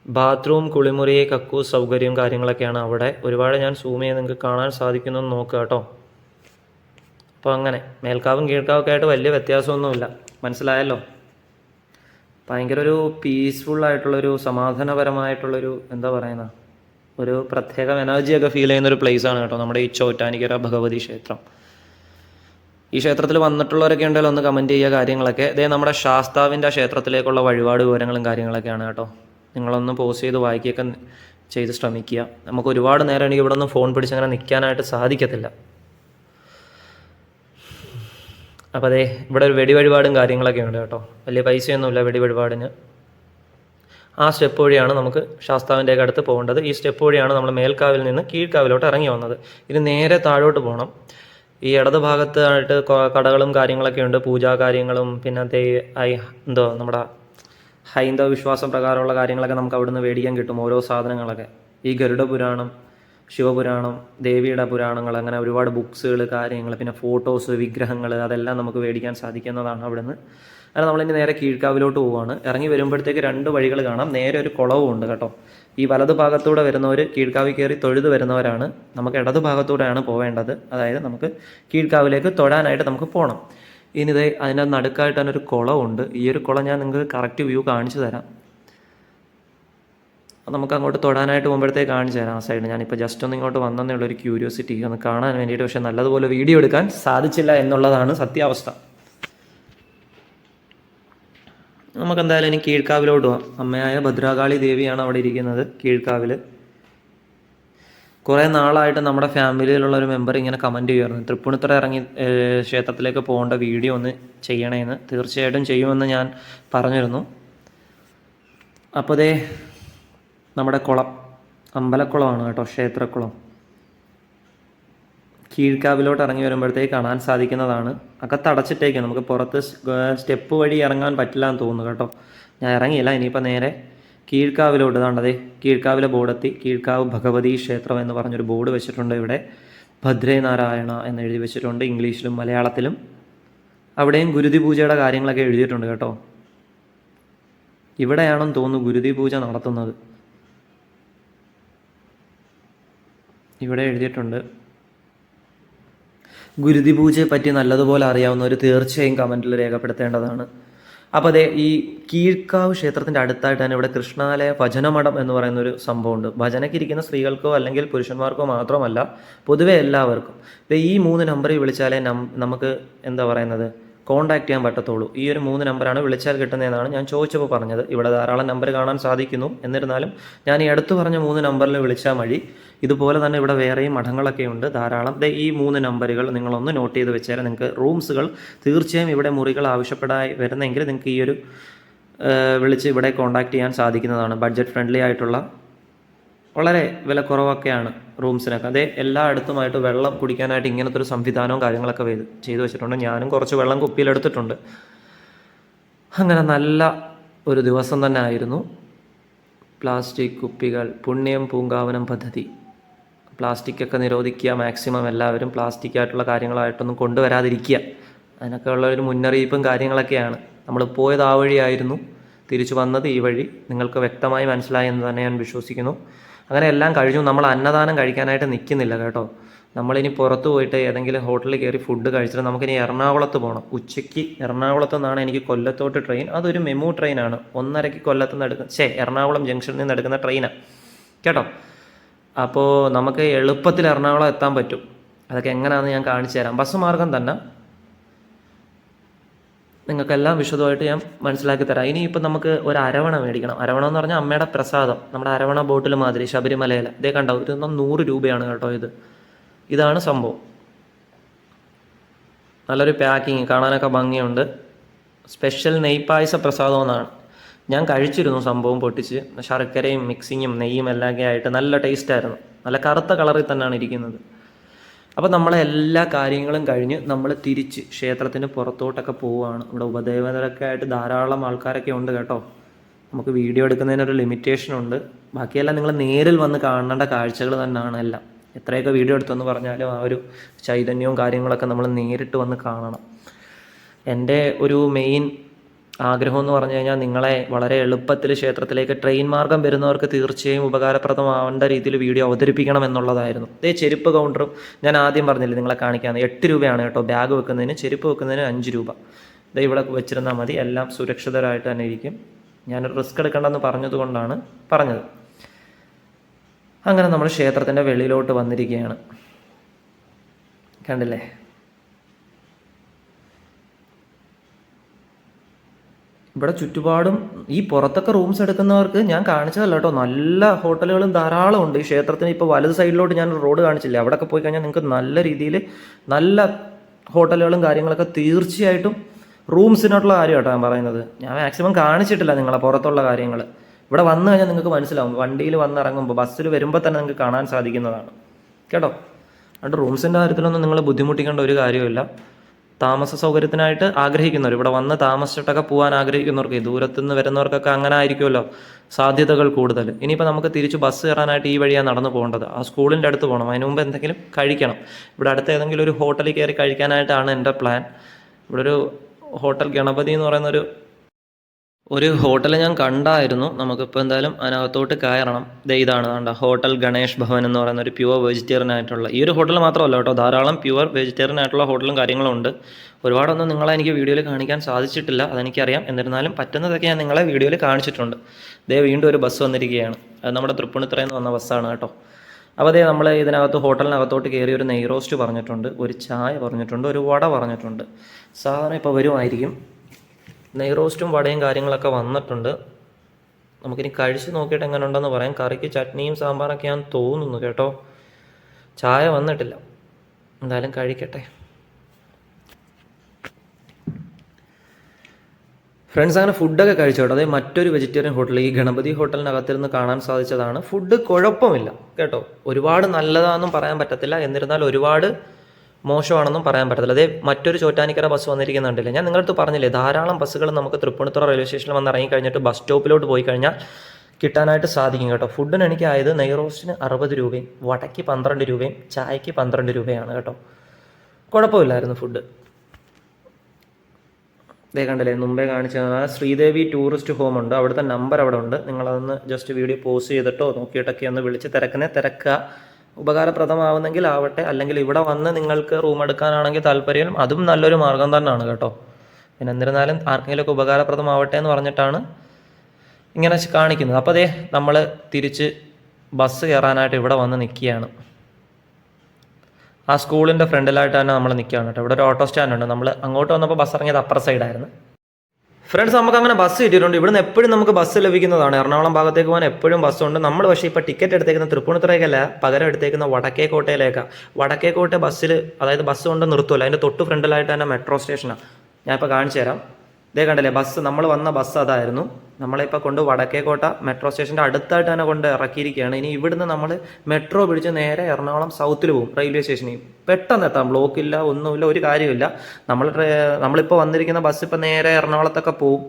S1: ബാത്റൂം കുളിമുറി കക്കൂസ് സൗകര്യവും കാര്യങ്ങളൊക്കെയാണ് അവിടെ. ഒരുപാട് ഞാൻ സൂം ചെയ്ത് നിങ്ങൾക്ക് കാണാൻ സാധിക്കുന്നു നോക്കുക കേട്ടോ. അപ്പോൾ അങ്ങനെ. മേൽക്കാവും കീഴ്ക്കാവും ഒക്കെ ആയിട്ട് വലിയ വ്യത്യാസമൊന്നുമില്ല. മനസ്സിലായല്ലോ? ഭയങ്കര ഒരു പീസ്ഫുൾ ആയിട്ടുള്ളൊരു സമാധാനപരമായിട്ടുള്ളൊരു എന്താ പറയുന്ന? ഒരു പ്രത്യേക എനർജിയൊക്കെ ഫീൽ ചെയ്യുന്ന ഒരു ആണ് കേട്ടോ നമ്മുടെ ഈ ചോറ്റാനിക്കര ഭഗവതി ക്ഷേത്രം. ഈ ക്ഷേത്രത്തിൽ വന്നിട്ടുള്ളവരൊക്കെ ഉണ്ടല്ലോ ഒന്ന് കമന്റ് ചെയ്യുക കാര്യങ്ങളൊക്കെ. ഇതേ നമ്മുടെ ശാസ്താവിന്റെ ക്ഷേത്രത്തിലേക്കുള്ള വഴിപാട് വിവരങ്ങളും കാര്യങ്ങളൊക്കെയാണ് കേട്ടോ. നിങ്ങളൊന്ന് പോസ്റ്റ് ചെയ്ത് വായിക്കുകയൊക്കെ ചെയ്ത് ശ്രമിക്കുക. നമുക്ക് ഒരുപാട് നേരം എനിക്ക് ഇവിടെ നിന്ന് ഫോൺ പിടിച്ച് അങ്ങനെ നിൽക്കാനായിട്ട് സാധിക്കത്തില്ല. അപ്പോൾ അതെ ഇവിടെ ഒരു വെടി വഴിപാടും കാര്യങ്ങളൊക്കെ ഉണ്ട് കേട്ടോ. വലിയ പൈസയൊന്നുമില്ല വെടി വഴിപാടിന് ആ സ്റ്റെപ്പ് വഴിയാണ് നമുക്ക് ശാസ്താവിന്റെയൊക്കെ അടുത്ത് പോകേണ്ടത്. ഈ സ്റ്റെപ്പ് വഴിയാണ് നമ്മൾ മേൽക്കാവിൽ നിന്ന് കീഴ്ക്കാവിലോട്ട് ഇറങ്ങി വന്നത്. ഇത് നേരെ താഴോട്ട് പോകണം. ഈ ഇടത് ഭാഗത്തായിട്ട് കടകളും കാര്യങ്ങളൊക്കെ ഉണ്ട്. പൂജാ കാര്യങ്ങളും പിന്നെ അതേ ഐ എന്തോ നമ്മുടെ ഹൈന്ദവ വിശ്വാസം പ്രകാരമുള്ള കാര്യങ്ങളൊക്കെ നമുക്ക് അവിടുന്ന് മേടിക്കാൻ കിട്ടും ഓരോ സാധനങ്ങളൊക്കെ. ഈ ഗരുഡ പുരാണം ശിവപുരാണം ദേവിയുടെ പുരാണങ്ങൾ അങ്ങനെ ഒരുപാട് ബുക്സുകൾ കാര്യങ്ങൾ പിന്നെ ഫോട്ടോസ് വിഗ്രഹങ്ങൾ അതെല്ലാം നമുക്ക് മേടിക്കാൻ സാധിക്കുന്നതാണ് അവിടുന്ന്. അങ്ങനെ നമ്മളിനി നേരെ കീഴ്ക്കാവിലോട്ട് പോവുകയാണ് ഇറങ്ങി വരുമ്പോഴത്തേക്ക് രണ്ട് വഴികൾ കാണാം. നേരെ ഒരു കുളവും ഉണ്ട് കേട്ടോ. ഈ വലതു ഭാഗത്തൂടെ വരുന്നവർ കീഴ്ക്കാവിൽ കയറി തൊഴുത് വരുന്നവരാണ്. നമുക്ക് ഇടതുഭാഗത്തൂടെയാണ് പോവേണ്ടത്. അതായത് നമുക്ക് കീഴ്ക്കാവിലേക്ക് തൊഴാനായിട്ട് നമുക്ക് പോകണം ഇനി ഇതേ അതിന്റെ നടുക്കായിട്ട് തന്നെ ഒരു കുളമുണ്ട് ഈ ഒരു കുളം ഞാൻ നിങ്ങൾക്ക് കറക്റ്റ് വ്യൂ കാണിച്ചു തരാം. അത് നമുക്ക് അങ്ങോട്ട് തൊടാനായിട്ട് പോകുമ്പോഴത്തേക്ക് കാണിച്ചു തരാം ആ സൈഡിൽ ഞാനിപ്പോൾ ജസ്റ്റ് ഒന്ന് ഇങ്ങോട്ട് വന്നെന്നുള്ള ഒരു ക്യൂരിയോസിറ്റി ഒന്ന് കാണാൻ വേണ്ടിയിട്ട് പക്ഷേ നല്ലതുപോലെ വീഡിയോ എടുക്കാൻ സാധിച്ചില്ല എന്നുള്ളതാണ് സത്യാവസ്ഥ. നമുക്ക് എന്തായാലും ഇനി കീഴ്ക്കാവിലോട്ട് പോവാം. അമ്മയായ ഭദ്രാകാളി ദേവിയാണ് അവിടെ ഇരിക്കുന്നത് കീഴ്ക്കാവിൽ കുറേ നാളായിട്ട് നമ്മുടെ ഫാമിലിയിലുള്ള ഒരു മെമ്പർ ഇങ്ങനെ കമന്റ് ചെയ്യുമായിരുന്നു തൃപ്പൂണിത്തുറ ഇറങ്ങി ക്ഷേത്രത്തിലേക്ക് പോകേണ്ട വീഡിയോ ഒന്ന് ചെയ്യണേന്ന്. തീർച്ചയായിട്ടും ചെയ്യുമെന്ന് ഞാൻ പറഞ്ഞിരുന്നു. അപ്പോൾ ദേ നമ്മുടെ കുളം അമ്പലക്കുളമാണ് കേട്ടോ ക്ഷേത്രക്കുളം. കീഴ്ക്കാവിലോട്ട് ഇറങ്ങി വരുമ്പോഴത്തേക്ക് കാണാൻ സാധിക്കുന്നതാണ്. അകത്ത് അടച്ചിട്ടേക്ക് നമുക്ക് പുറത്ത് സ്റ്റെപ്പ് വഴി ഇറങ്ങാൻ പറ്റില്ല എന്ന് തോന്നുന്നു കേട്ടോ. ഞാൻ ഇറങ്ങിയില്ല ഇനിയിപ്പോൾ നേരെ കീഴ്ക്കാവിലോട്ട്. താണ്ടതേ കീഴ്ക്കാവിലെ ബോർഡെത്തി കീഴ്ക്കാവ് ഭഗവതി ക്ഷേത്രം എന്ന് പറഞ്ഞൊരു ബോർഡ് വെച്ചിട്ടുണ്ട് ഇവിടെ. ഭദ്രേനാരായണ എന്ന് എഴുതി വെച്ചിട്ടുണ്ട് ഇംഗ്ലീഷിലും മലയാളത്തിലും. അവിടെയും ഗുരുതി പൂജയുടെ കാര്യങ്ങളൊക്കെ എഴുതിയിട്ടുണ്ട് കേട്ടോ. ഇവിടെയാണെന്ന് തോന്നുന്നു ഗുരുതി പൂജ നടത്തുന്നത്. ഇവിടെ എഴുതിയിട്ടുണ്ട്. ഗുരുതി പൂജയെ പറ്റി നല്ലതുപോലെ അറിയാവുന്നവർ തീർച്ചയായും കമന്റിൽ രേഖപ്പെടുത്തേണ്ടതാണ്. അപ്പോൾ അതെ ഈ കീഴ്ക്കാവ് ക്ഷേത്രത്തിന്റെ അടുത്തായിട്ട് തന്നെ ഇവിടെ കൃഷ്ണാലയ ഭജനമഠം എന്ന് പറയുന്ന ഒരു സംഭവമുണ്ട് ഭജനക്കിരിക്കുന്ന സ്ത്രീകൾക്കോ അല്ലെങ്കിൽ പുരുഷന്മാർക്കോ മാത്രമല്ല പൊതുവെ എല്ലാവർക്കും. ഇപ്പോൾ ഈ മൂന്ന് നമ്പറിൽ വിളിച്ചാലേ നമുക്ക് എന്താ പറയുന്നത്? കോൺടാക്ട് ചെയ്യാൻ പറ്റത്തുള്ളൂ. ഈ ഒരു മൂന്ന് നമ്പറാണ് വിളിച്ചാൽ കിട്ടുന്നതെന്നാണ് ഞാൻ ചോദിച്ചപ്പോൾ പറഞ്ഞത്. ഇവിടെ ധാരാളം നമ്പർ കാണാൻ സാധിക്കുന്നു. എന്നിരുന്നാലും ഞാൻ ഈ അടുത്ത് പറഞ്ഞ മൂന്ന് നമ്പറിൽ വിളിച്ചാൽ മതി. ഇതുപോലെ തന്നെ ഇവിടെ വേറെയും മഠങ്ങളൊക്കെ ഉണ്ട്. ധാരാളം. ദേ ഈ മൂന്ന് നമ്പറുകൾ നിങ്ങളൊന്ന് നോട്ട് ചെയ്ത് വെച്ചാൽ നിങ്ങൾക്ക് റൂംസുകൾ തീർച്ചയായും ഇവിടെ മുറികൾ ആവശ്യപ്പെടായി വരുന്നെങ്കിൽ നിങ്ങൾക്ക് ഈ ഒരു വിളിച്ച് ഇവിടെ കോൺടാക്ട് ചെയ്യാൻ സാധിക്കുന്നതാണ്. ബഡ്ജറ്റ് ഫ്രണ്ട്ലി ആയിട്ടുള്ള വളരെ വിലക്കുറവൊക്കെയാണ് റൂംസിനൊക്കെ. അതേ എല്ലായിടത്തുമായിട്ട് വെള്ളം കുടിക്കാനായിട്ട് ഇങ്ങനത്തെ ഒരു സംവിധാനവും കാര്യങ്ങളൊക്കെ ചെയ്ത് വെച്ചിട്ടുണ്ട്. ഞാനും കുറച്ച് വെള്ളം കുപ്പിയിലെടുത്തിട്ടുണ്ട്. അങ്ങനെ നല്ല ഒരു ദിവസം തന്നെ ആയിരുന്നു. പ്ലാസ്റ്റിക് കുപ്പികൾ പുണ്യം പൂങ്കാവനം പദ്ധതി. പ്ലാസ്റ്റിക്കൊക്കെ നിരോധിക്കുക മാക്സിമം എല്ലാവരും പ്ലാസ്റ്റിക് ആയിട്ടുള്ള കാര്യങ്ങളായിട്ടൊന്നും കൊണ്ടുവരാതിരിക്കുക. അതിനൊക്കെ ഉള്ള ഒരു മുന്നറിയിപ്പും കാര്യങ്ങളൊക്കെയാണ്. നമ്മൾ പോയത് ആ വഴിയായിരുന്നു. തിരിച്ചു വന്നത് ഈ വഴി. നിങ്ങൾക്ക് വ്യക്തമായി മനസ്സിലായി എന്ന് തന്നെ ഞാൻ വിശ്വസിക്കുന്നു. അങ്ങനെ എല്ലാം കഴിഞ്ഞു. നമ്മൾ അന്നദാനം കഴിക്കാനായിട്ട് നിൽക്കുന്നില്ല കേട്ടോ. നമ്മളിനി പുറത്ത് പോയിട്ട് ഏതെങ്കിലും ഹോട്ടലിൽ കയറി ഫുഡ് കഴിച്ചിട്ട് നമുക്കിനി എറണാകുളത്ത് പോകണം ഉച്ചയ്ക്ക് എറണാകുളത്ത് നിന്നാണ് എനിക്ക് കൊല്ലത്തോട്ട് ട്രെയിൻ അതൊരു മെമു ട്രെയിനാണ് ഒന്നരയ്ക്ക് കൊല്ലത്ത് നിന്ന് എടുക്കുന്ന ഛേ എറണാകുളം ജംഗ്ഷനിൽ നിന്ന് എടുക്കുന്ന ട്രെയിനാണ് കേട്ടോ? അപ്പോൾ നമുക്ക് എളുപ്പത്തിൽ എറണാകുളം എത്താൻ പറ്റും. അതൊക്കെ എങ്ങനെയാണെന്ന് ഞാൻ കാണിച്ചു തരാം. ബസ് മാർഗം തന്നെ. നിങ്ങൾക്കെല്ലാം വിശദമായിട്ട് ഞാൻ മനസ്സിലാക്കി തരാം. ഇനി ഇനിയിപ്പോൾ നമുക്ക് ഒരു അരവണ മേടിക്കണം. അരവണ എന്ന് പറഞ്ഞാൽ അമ്മയുടെ പ്രസാദം. നമ്മുടെ അരവണ ബോട്ടിൽ മാതിരി ശബരിമലയിൽ ഇതേ കണ്ടോ? ഒരു നൂറ് രൂപയാണ് കേട്ടോ ഇത്. ഇതാണ് സംഭവം. നല്ലൊരു പാക്കിങ് കാണാനൊക്കെ ഭംഗിയുണ്ട്. സ്പെഷ്യൽ നെയ്പായസ പ്രസാദം എന്നാണ്. ഞാൻ കഴിച്ചിരുന്നു സംഭവം പൊട്ടിച്ച്. ശർക്കരയും മിക്സിങ്ങും നെയ്യും എല്ലാം ഒക്കെ ആയിട്ട് നല്ല ടേസ്റ്റ് ആയിരുന്നു. നല്ല കറുത്ത കളറിൽ തന്നെയാണ് ഇരിക്കുന്നത്. അപ്പോൾ നമ്മളെ എല്ലാ കാര്യങ്ങളും കഴിഞ്ഞ് നമ്മൾ തിരിച്ച് ക്ഷേത്രത്തിന് പുറത്തോട്ടൊക്കെ പോവുകയാണ് ഇവിടെ ഉപദേവതരൊക്കെ ആയിട്ട് ധാരാളം ആൾക്കാരൊക്കെ ഉണ്ട് കേട്ടോ. നമുക്ക് വീഡിയോ എടുക്കുന്നതിനൊരു ലിമിറ്റേഷൻ ഉണ്ട്. ബാക്കിയെല്ലാം നിങ്ങൾ നേരിൽ വന്ന് കാണേണ്ട കാഴ്ചകൾ തന്നെയാണ് എല്ലാം. എത്രയൊക്കെ വീഡിയോ എടുത്തെന്ന് പറഞ്ഞാലും ആ ഒരു ചൈതന്യവും കാര്യങ്ങളൊക്കെ നമ്മൾ നേരിട്ട് വന്ന് കാണണം. എന്റെ ഒരു മെയിൻ ആഗ്രഹം എന്ന് പറഞ്ഞു കഴിഞ്ഞാൽ നിങ്ങളെ വളരെ എളുപ്പത്തിൽ ക്ഷേത്രത്തിലേക്ക് ട്രെയിൻ മാർഗം വരുന്നവർക്ക് തീർച്ചയായും ഉപകാരപ്രദമാവേണ്ട രീതിയിൽ വീഡിയോ അവതരിപ്പിക്കണം എന്നുള്ളതായിരുന്നു. ഇതേ ചെരുപ്പ് കൗണ്ടറും ഞാൻ ആദ്യം പറഞ്ഞില്ലേ നിങ്ങളെ കാണിക്കാൻ എട്ട് രൂപയാണ് കേട്ടോ ബാഗ് വെക്കുന്നതിന്. ചെരുപ്പ് വെക്കുന്നതിന് അഞ്ച് രൂപ. ഇത് ഇവിടെ വെച്ചിരുന്നാൽ മതി. എല്ലാം സുരക്ഷിതരായിട്ട് തന്നെ ഇരിക്കും. ഞാൻ റിസ്ക് എടുക്കേണ്ടെന്ന് പറഞ്ഞതുകൊണ്ടാണ് പറഞ്ഞത്. അങ്ങനെ നമ്മൾ ക്ഷേത്രത്തിന്റെ വെളിയിലോട്ട് വന്നിരിക്കുകയാണ്. കണ്ടില്ലേ? ഇവിടെ ചുറ്റുപാടും ഈ പുറത്തൊക്കെ റൂംസ് എടുക്കുന്നവർക്ക് ഞാൻ കാണിച്ചതല്ല കേട്ടോ. നല്ല ഹോട്ടലുകളും ധാരാളം ഉണ്ട്. ഈ ക്ഷേത്രത്തിന് ഇപ്പോൾ വലത് സൈഡിലോട്ട് ഞാൻ റോഡ് കാണിച്ചില്ല? അവിടെയൊക്കെ പോയി കഴിഞ്ഞാൽ നിങ്ങൾക്ക് നല്ല രീതിയിൽ നല്ല ഹോട്ടലുകളും കാര്യങ്ങളൊക്കെ തീർച്ചയായിട്ടും റൂംസിനോട്ടുള്ള കാര്യം കേട്ടോ ഞാൻ പറയുന്നത്. ഞാൻ മാക്സിമം കാണിച്ചിട്ടില്ല നിങ്ങളെ പുറത്തുള്ള കാര്യങ്ങൾ ഇവിടെ വന്നു കഴിഞ്ഞാൽ നിങ്ങൾക്ക് മനസ്സിലാവും. വണ്ടിയിൽ വന്നിറങ്ങുമ്പോൾ ബസ്സിൽ വരുമ്പോൾ തന്നെ നിങ്ങൾക്ക് കാണാൻ സാധിക്കുന്നതാണ്. കേട്ടോ? അതുകൊണ്ട് റൂംസിന്റെ കാര്യത്തിലൊന്നും നിങ്ങൾ ബുദ്ധിമുട്ടിക്കേണ്ട ഒരു കാര്യമില്ല താമസ സൗകര്യത്തിനായിട്ട് ആഗ്രഹിക്കുന്നവർ ഇവിടെ വന്ന് താമസിച്ചിട്ടൊക്കെ പോകാൻ ആഗ്രഹിക്കുന്നവർക്ക് ഈ ദൂരത്തുനിന്ന് വരുന്നവർക്കൊക്കെ അങ്ങനെ ആയിരിക്കുമല്ലോ സാധ്യതകൾ കൂടുതൽ. ഇനിയിപ്പോൾ നമുക്ക് തിരിച്ച് ബസ് കയറാനായിട്ട് ഈ വഴിയാണ് നടന്നു പോകേണ്ടത്. ആ സ്കൂളിന്റെ അടുത്ത് പോകണം. അതിന് മുമ്പ് എന്തെങ്കിലും കഴിക്കണം. ഇവിടെ അടുത്ത് ഏതെങ്കിലും ഒരു ഹോട്ടലിൽ കയറി കഴിക്കാനായിട്ടാണ് എന്റെ പ്ലാൻ ഇവിടെ ഒരു ഹോട്ടൽ ഗണപതി എന്ന് പറയുന്ന ഒരു ഹോട്ടൽ ഞാൻ കണ്ടായിരുന്നു. നമുക്കിപ്പോൾ എന്തായാലും അതിനകത്തോട്ട് കയറണം. ദേ ഇതാണ് കണ്ട ഹോട്ടൽ ഗണേഷ് ഭവൻ എന്ന് പറയുന്ന ഒരു പ്യുവർ വെജിറ്റേറിയൻ ആയിട്ടുള്ള ഈ ഒരു ഹോട്ടൽ മാത്രമല്ല കേട്ടോ ധാരാളം പ്യുവർ വെജിറ്റേറിയൻ ആയിട്ടുള്ള ഹോട്ടലും കാര്യങ്ങളും ഉണ്ട്. ഒരുപാടൊന്നും നിങ്ങളെ എനിക്ക് വീഡിയോയിൽ കാണിക്കാൻ സാധിച്ചിട്ടില്ല അതെനിക്കറിയാം. എന്നിരുന്നാലും പറ്റുന്നതൊക്കെ ഞാൻ നിങ്ങളെ വീഡിയോയിൽ കാണിച്ചിട്ടുണ്ട്. ദേ വീണ്ടും ഒരു ബസ് വന്നിരിക്കുകയാണ്. അത് നമ്മുടെ തൃപ്പൂണിത്തുറയിൽ നിന്ന് വന്ന ബസ്സാണ് കേട്ടോ. അപ്പോൾ അതേ നമ്മൾ ഇതിനകത്ത് ഹോട്ടലിനകത്തോട്ട് കയറി ഒരു നെയ് റോസ്റ്റ് പറഞ്ഞിട്ടുണ്ട് ഒരു ചായ പറഞ്ഞിട്ടുണ്ട് ഒരു വട പറഞ്ഞിട്ടുണ്ട്. സാധനം ഇപ്പോൾ വരുമായിരിക്കും. നെയ് റോസ്റ്റും വടയും കാര്യങ്ങളൊക്കെ വന്നിട്ടുണ്ട്. നമുക്കിനി കഴിച്ച് നോക്കിയിട്ട് എങ്ങനെ ഉണ്ടെന്ന് പറയാം. കറിക്ക് ചട്നിയും സാമ്പാറൊക്കെയാന്ന് തോന്നുന്നു കേട്ടോ. ചായ വന്നിട്ടില്ല. എന്തായാലും കഴിക്കട്ടെ. ഫ്രണ്ട്സ് അങ്ങനെ ഫുഡൊക്കെ കഴിച്ചു കേട്ടോ. അതേ മറ്റൊരു വെജിറ്റേറിയൻ ഹോട്ടൽ ഈ ഗണപതി ഹോട്ടലിനകത്തിരുന്ന് കാണാൻ സാധിച്ചതാണ്. ഫുഡ് കുഴപ്പമില്ല കേട്ടോ. ഒരുപാട് നല്ലതാണെന്നും പറയാൻ പറ്റത്തില്ല. എന്നിരുന്നാൽ ഒരുപാട് മോശമാണെന്നും പറയാൻ പറ്റത്തില്ല. അതേ മറ്റൊരു ചോറ്റാനിക്കര ബസ് വന്നിരിക്കുന്നുണ്ടല്ലേ ഞാൻ നിങ്ങളടുത്ത് പറഞ്ഞില്ലേ ധാരാളം ബസ്സുകൾ നമുക്ക് തൃപ്പൂണിത്തുറ റെയിൽവേ സ്റ്റേഷനിൽ വന്ന് ഇറങ്ങി കഴിഞ്ഞിട്ട് ബസ് സ്റ്റോപ്പിലോട്ട് പോയി കഴിഞ്ഞാൽ കിട്ടാനായിട്ട് സാധിക്കും കേട്ടോ. ഫുഡിന് എനിക്കായത് നെയ് റോസ്റ്റിന് അറുപത് രൂപയും വടയ്ക്ക് പന്ത്രണ്ട് രൂപയും ചായയ്ക്ക് പന്ത്രണ്ട് രൂപയാണ് കേട്ടോ. കുഴപ്പമില്ലായിരുന്നു ഫുഡ്. ഇതേ കണ്ടല്ലേ മുമ്പേ കാണിച്ച ശ്രീദേവി ടൂറിസ്റ്റ് ഹോം ഉണ്ട്. അവിടുത്തെ നമ്പർ അവിടെ ഉണ്ട്. നിങ്ങളതൊന്ന് ജസ്റ്റ് വീഡിയോ പോസ്റ്റ് ചെയ്തിട്ടോ നോക്കിയിട്ടൊക്കെ ഒന്ന് വിളിച്ച് തിരക്കിനെ തിരക്കുക. ഉപകാരപ്രദമാവുന്നെങ്കിൽ ആവട്ടെ. അല്ലെങ്കിൽ ഇവിടെ വന്ന് നിങ്ങൾക്ക് റൂം എടുക്കാനാണെങ്കിൽ താല്പര്യം അതും നല്ലൊരു മാർഗം തന്നെയാണ് കേട്ടോ. പിന്നെ എന്നിരുന്നാലും ആർക്കെങ്കിലുമൊക്കെ ഉപകാരപ്രദമാവട്ടെ എന്ന് പറഞ്ഞിട്ടാണ് ഇങ്ങനെ കാണിക്കുന്നത്. അപ്പോൾ അതേ നമ്മൾ തിരിച്ച് ബസ് കയറാനായിട്ട് ഇവിടെ വന്ന് നിൽക്കുകയാണ് ആ സ്കൂളിന്റെ ഫ്രണ്ടിലായിട്ട് തന്നെ നമ്മൾ നിൽക്കുകയാണ് കേട്ടോ. ഇവിടെ ഒരു ഓട്ടോ സ്റ്റാൻഡ് ഉണ്ട്. നമ്മൾ അങ്ങോട്ട് വന്നപ്പോൾ ബസ് ഇറങ്ങിയത് അപ്പുറ സൈഡായിരുന്നു ഫ്രണ്ട്സ് നമുക്ക് അങ്ങനെ ബസ് കിട്ടിയിട്ടുണ്ട്. ഇവിടുന്ന് എപ്പോഴും നമുക്ക് ബസ് ലഭിക്കുന്നതാണ്. എറണാകുളം ഭാഗത്തേക്ക് പോകാൻ എപ്പോഴും ബസ്സുണ്ട് നമ്മൾ പക്ഷേ ഇപ്പോൾ ടിക്കറ്റ് എടുത്തേക്കുന്ന തൃപ്പൂണിത്തുറയ്ക്കല്ല പകരം എടുത്തേക്കുന്ന വടക്കേക്കോട്ടയിലേക്കാണ് വടക്കേക്കോട്ടെ ബസ്സിൽ അതായത് ബസ് കൊണ്ട് നിർത്തുമല്ലോ അതിന്റെ തൊട്ട് ഫ്രണ്ടിലായിട്ട് തന്നെ മെട്രോ സ്റ്റേഷനാണ് ഞാനിപ്പോൾ കാണിച്ചു തരാം. ഇതേ കണ്ടല്ലേ ബസ് നമ്മൾ വന്ന ബസ് അതായിരുന്നു. നമ്മളിപ്പോൾ കൊണ്ട് വടക്കേക്കോട്ട മെട്രോ സ്റ്റേഷന്റെ അടുത്തായിട്ട് തന്നെ കൊണ്ട് ഇറക്കിയിരിക്കുകയാണ്. ഇനി ഇവിടുന്ന് നമ്മൾ മെട്രോ പിടിച്ച് നേരെ എറണാകുളം സൗത്തിൽ പോകും റെയിൽവേ സ്റ്റേഷനിൽ. പെട്ടെന്ന് എത്താം. ബ്ലോക്കില്ല ഒന്നുമില്ല ഒരു കാര്യമില്ല നമ്മൾ നമ്മളിപ്പോൾ വന്നിരിക്കുന്ന ബസ് ഇപ്പോൾ നേരെ എറണാകുളത്തൊക്കെ പോകും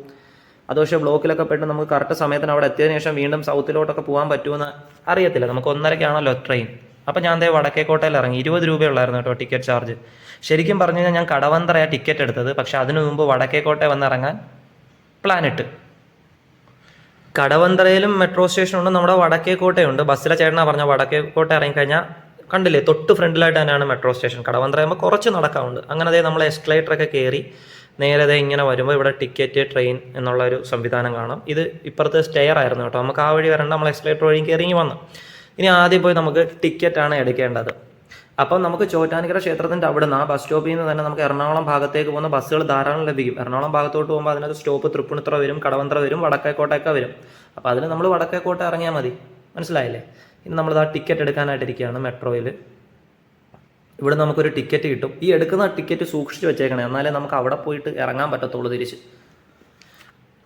S1: അത് പക്ഷേ ബ്ലോക്കിലൊക്കെ പെട്ട് നമുക്ക് കറക്റ്റ് സമയത്തിന് അവിടെ എത്തിയതിനു ശേഷം വീണ്ടും സൗത്തിലോട്ടൊക്കെ പോകാൻ പറ്റുമെന്ന് അറിയത്തില്ല. നമുക്ക് ഒന്നരക്കാണല്ലോ ട്രെയിൻ. അപ്പം ഞാൻ ദേ വടക്കേക്കോട്ടയിൽ ഇറങ്ങി. ഇരുപത് രൂപയുള്ളായിരുന്നു കേട്ടോ ടിക്കറ്റ് ചാർജ് ശരിക്കും പറഞ്ഞു കഴിഞ്ഞാൽ ഞാൻ കടവന്തറയാണ് ടിക്കറ്റ് എടുത്തത്. പക്ഷെ അതിനു മുമ്പ് വടക്കേക്കോട്ടെ വന്നിറങ്ങാൻ പ്ലാൻ ഇട്ട്. കടവന്തറയിലും മെട്രോ സ്റ്റേഷനുണ്ട് നമ്മുടെ വടക്കേക്കോട്ടയുണ്ട് ബസ്സിലെ ചേട്ടനാ പറഞ്ഞ വടക്കേക്കോട്ട ഇറങ്ങിക്കഴിഞ്ഞാൽ കണ്ടില്ലേ? തൊട്ട് ഫ്രണ്ടിലായിട്ട് തന്നെയാണ് മെട്രോ സ്റ്റേഷൻ കടവന്തറ ആകുമ്പോൾ കുറച്ച് നടക്കാറുണ്ട് അങ്ങനെ അതേ നമ്മൾ എസ്കലേറ്ററൊക്കെ കയറി നേരെ ദേ ഇങ്ങനെ വരുമ്പോൾ ഇവിടെ ടിക്കറ്റ് ട്രെയിൻ എന്നുള്ള ഒരു സംവിധാനം കാണാം. ഇത് ഇപ്പുറത്ത് സ്റ്റെയർ ആയിരുന്നു കേട്ടോ. നമുക്ക് ആ വഴി വരണ്ട. നമ്മൾ എസ്കലേറ്റർ വഴി കയറി വന്നു. ഇനി ആദ്യം പോയി നമുക്ക് ടിക്കറ്റാണ് എടുക്കേണ്ടത്. അപ്പം നമുക്ക് ചോറ്റാനിക്കര ക്ഷേത്രത്തിന്റെ അവിടെ നിന്ന് ആ ബസ് സ്റ്റോപ്പിൽ നിന്ന് തന്നെ നമുക്ക് എറണാകുളം ഭാഗത്തേക്ക് പോകുന്ന ബസ്സുകൾ ധാരാളം ലഭിക്കും. എറണാകുളം ഭാഗത്തോട്ട് പോകുമ്പോൾ അതിനകത്ത് സ്റ്റോപ്പ് തൃപ്പുണിത്ര വരും കടവന്ത്ര വരും വടക്കേക്കോട്ടൊക്കെ വരും. അപ്പോൾ അതിന് നമ്മൾ വടക്കേക്കോട്ട ഇറങ്ങിയാൽ മതി. മനസ്സിലായില്ലേ? ഇനി നമ്മൾ ആ ടിക്കറ്റ് എടുക്കാനായിട്ടിരിക്കുകയാണ് മെട്രോയിൽ. ഇവിടെ നമുക്കൊരു ടിക്കറ്റ് കിട്ടും. ഈ എടുക്കുന്ന ടിക്കറ്റ് സൂക്ഷിച്ച് വെച്ചേക്കണേ. എന്നാലേ നമുക്ക് അവിടെ പോയിട്ട് ഇറങ്ങാൻ പറ്റത്തുള്ളൂ തിരിച്ച്.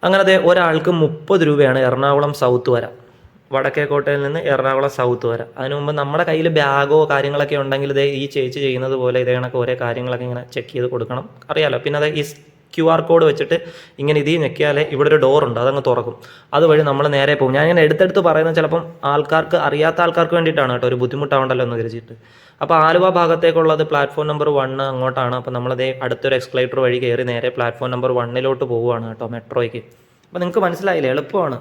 S1: അങ്ങനത്തെ ഒരാൾക്ക് മുപ്പത് രൂപയാണ് എറണാകുളം സൗത്ത് വരാം. വടക്കേക്കോട്ടയിൽ നിന്ന് എറണാകുളം സൗത്ത് വരെ. അതിനു മുമ്പ് നമ്മുടെ കയ്യിൽ ബാഗോ കാര്യങ്ങളൊക്കെ ഉണ്ടെങ്കിൽ ഇതേ ഈ ചേച്ചി ചെയ്യുന്നത് പോലെ ഇതേ കണക്ക് ഓരോ കാര്യങ്ങളൊക്കെ ഇങ്ങനെ ചെക്ക് ചെയ്ത് കൊടുക്കണം. അറിയാലോ. പിന്നെ അത് ഈ ക്യു ആർ കോഡ് വെച്ചിട്ട് ഇങ്ങനെ ഇതീ ഞെക്കിയാലേ ഇവിടെ ഒരു ഡോറുണ്ട് അതങ്ങ് തുറക്കും. അതുവഴി നമ്മൾ നേരെ പോകും. ഞാൻ ഇങ്ങനെ എടുത്തെടുത്ത് പറയുന്നത് ചിലപ്പം ആൾക്കാർക്ക് അറിയാത്ത ആൾക്കാർക്ക് വേണ്ടിയിട്ടാണ് കേട്ടോ. ഒരു ബുദ്ധിമുട്ടാവണ്ടല്ലോ എന്ന് കരുതിയിട്ട് അപ്പോൾ ആലുവ ഭാഗത്തേക്കുള്ളത് പ്ലാറ്റ്ഫോം നമ്പർ വണ്ണ് അങ്ങോട്ടാണ്. അപ്പോൾ നമ്മളതേ അടുത്തൊരു എക്സ്പ്ലേറ്റർ വഴി കയറി നേരെ പ്ലാറ്റ്ഫോം നമ്പർ വണ്ണിലോട്ട് പോവുകയാണ് കേട്ടോ മെട്രോയ്ക്ക്. അപ്പോൾ നിങ്ങൾക്ക് മനസ്സിലായില്ലേ? എളുപ്പമാണ്.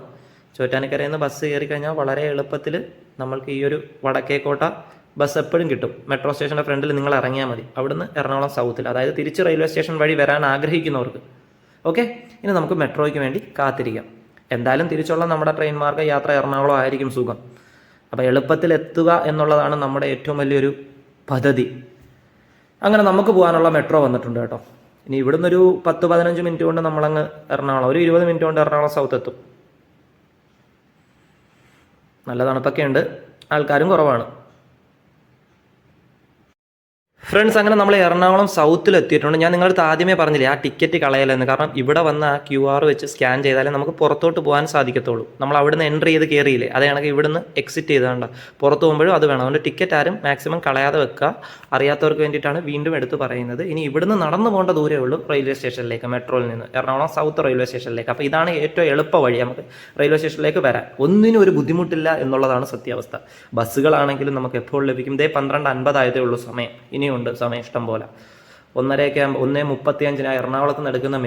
S1: ചോറ്റാനിക്കരയിൽ നിന്ന് ബസ് കയറി കഴിഞ്ഞാൽ വളരെ എളുപ്പത്തിൽ നമ്മൾക്ക് ഈ ഒരു വടക്കേക്കോട്ട ബസ് എപ്പോഴും കിട്ടും. മെട്രോ സ്റ്റേഷന്റെ ഫ്രണ്ടിൽ നിങ്ങൾ ഇറങ്ങിയാൽ മതി. അവിടുന്ന് എറണാകുളം സൗത്തിൽ അതായത് തിരിച്ച് റെയിൽവേ സ്റ്റേഷൻ വഴി വരാൻ ആഗ്രഹിക്കുന്നവർക്ക്. ഓക്കെ ഇനി നമുക്ക് മെട്രോയ്ക്ക് വേണ്ടി കാത്തിരിക്കാം. എന്തായാലും തിരിച്ചുള്ള നമ്മുടെ ട്രെയിൻ മാർഗ യാത്ര എറണാകുളം ആയിരിക്കും സുഖം. അപ്പോൾ എളുപ്പത്തിൽ എത്തുക എന്നുള്ളതാണ് നമ്മുടെ ഏറ്റവും വലിയൊരു പദ്ധതി. അങ്ങനെ നമുക്ക് പോകാനുള്ള മെട്രോ വന്നിട്ടുണ്ട് കേട്ടോ. ഇനി ഇവിടുന്ന് ഒരു പത്ത് പതിനഞ്ച് മിനിറ്റ് കൊണ്ട് നമ്മളങ്ങ് എറണാകുളം ഒരു ഇരുപത് മിനിറ്റ് കൊണ്ട് എറണാകുളം സൗത്ത് എത്തും. നല്ല തണുപ്പൊക്കെ ഉണ്ട് ആൾക്കാരും കുറവാണ്. ഫ്രണ്ട്സ് അങ്ങനെ നമ്മൾ എറണാകുളം സൗത്തിൽ എത്തിയിട്ടുണ്ട്. ഞാൻ നിങ്ങളുടെ അടുത്ത് ആദ്യമേ പറഞ്ഞില്ലേ ആ ടിക്കറ്റ് കളയലെന്ന്. കാരണം ഇവിടെ വന്ന് ആ ക്യു ആർ വെച്ച് സ്കാൻ ചെയ്താലേ നമുക്ക് പുറത്തോട്ട് പോകാൻ സാധിക്കത്തുള്ളൂ. നമ്മൾ അവിടുന്ന് എൻട്രി ചെയ്ത് കയറിയില്ലേ അതേ കണക്ക് ഇവിടുന്ന് എക്സിറ്റ് ചെയ്താണ്ട പുറത്ത് പോകുമ്പോഴും അത് വേണം. അതുകൊണ്ട് ടിക്കറ്റ് ആരും മാക്സിമം കളയാതെ വെക്കുക. അറിയാത്തവർക്ക് വേണ്ടിയിട്ടാണ് വീണ്ടും എടുത്ത് പറയുന്നത്. ഇനി ഇവിടുന്ന് നടന്നു പോകേണ്ട ദൂരേ ഉള്ളൂ റെയിൽവേ സ്റ്റേഷനിലേക്ക് മെട്രോയിൽ നിന്ന്. എറണാകുളം സൗത്ത് റെയിൽവേ സ്റ്റേഷനിലേക്ക് അപ്പോൾ ഇതാണ് ഏറ്റവും എളുപ്പ വഴി. നമുക്ക് റെയിൽവേ സ്റ്റേഷനിലേക്ക് വരാൻ ഒന്നിനും ഒരു ബുദ്ധിമുട്ടില്ല എന്നുള്ളതാണ് സത്യാവസ്ഥ. ബസ്സുകളാണെങ്കിലും നമുക്ക് എപ്പോൾ ലഭിക്കും? ഇതേ പന്ത്രണ്ട് അൻപതായതേ ഉള്ളൂ സമയം. ഇനിയുണ്ട് സമയം ഇഷ്ടം പോലെ. ഒന്നരയൊക്കെ ആകുമ്പോൾ ഒന്നേ മുപ്പത്തി അഞ്ചിന് എറണാകുളത്ത് നിന്ന് എടുക്കുന്ന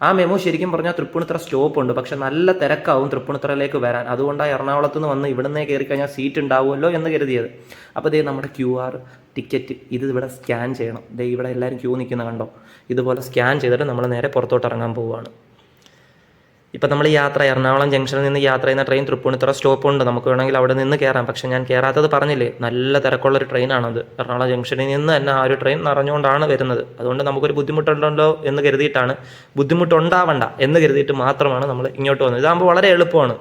S1: ആ മെമു ശരിക്കും പറഞ്ഞാൽ തൃപ്പൂണിത്തറ സ്റ്റോപ്പ് ഉണ്ട്. പക്ഷെ നല്ല തിരക്കാവും തൃപ്പൂണിത്തറയിലേക്ക് വരാൻ. അതുകൊണ്ടാണ് എറണാകുളത്ത് നിന്ന് വന്ന് ഇവിടുന്ന് കയറി കഴിഞ്ഞാൽ സീറ്റ് ഉണ്ടാവുമല്ലോ എന്ന് കരുതിയത്. അപ്പോൾ ദേ നമ്മുടെ ക്യു ആർ ടിക്കറ്റ് ഇത് ഇവിടെ സ്കാൻ ചെയ്യണം. ദേ ഇവിടെ എല്ലാവരും ക്യൂ നിൽക്കുന്ന കണ്ടോ? ഇതുപോലെ സ്കാൻ ചെയ്തിട്ട് നമ്മൾ നേരെ പുറത്തോട്ട് ഇറങ്ങാൻ പോവുകയാണ്. ഇപ്പം നമ്മൾ യാത്ര എറണാകുളം ജംഗ്ഷനിൽ നിന്ന് യാത്ര ചെയ്യുന്ന ട്രെയിൻ തൃപ്പൂണിത്തുറ സ്റ്റോപ്പ് ഉണ്ട്. നമുക്ക് വേണമെങ്കിൽ അവിടെ നിന്ന് കയറാം. പക്ഷേ ഞാൻ കയറാത്തത് പറഞ്ഞില്ലേ? നല്ല തിരക്കുള്ളൊരു ട്രെയിനാണത് എറണാകുളം ജംഗ്ഷനിൽ നിന്ന് തന്നെ ആ ഒരു ട്രെയിൻ നിറഞ്ഞുകൊണ്ടാണ് വരുന്നത്. അതുകൊണ്ട് നമുക്കൊരു ബുദ്ധിമുട്ടുണ്ടല്ലോ എന്ന് കരുതിയിട്ടാണ്. ബുദ്ധിമുട്ടുണ്ടാവണ്ട എന്ന് കരുതിയിട്ട് മാത്രമാണ് നമ്മൾ ഇങ്ങോട്ട് വന്നത്. ഇതാകുമ്പോൾ വളരെ എളുപ്പമാണ്.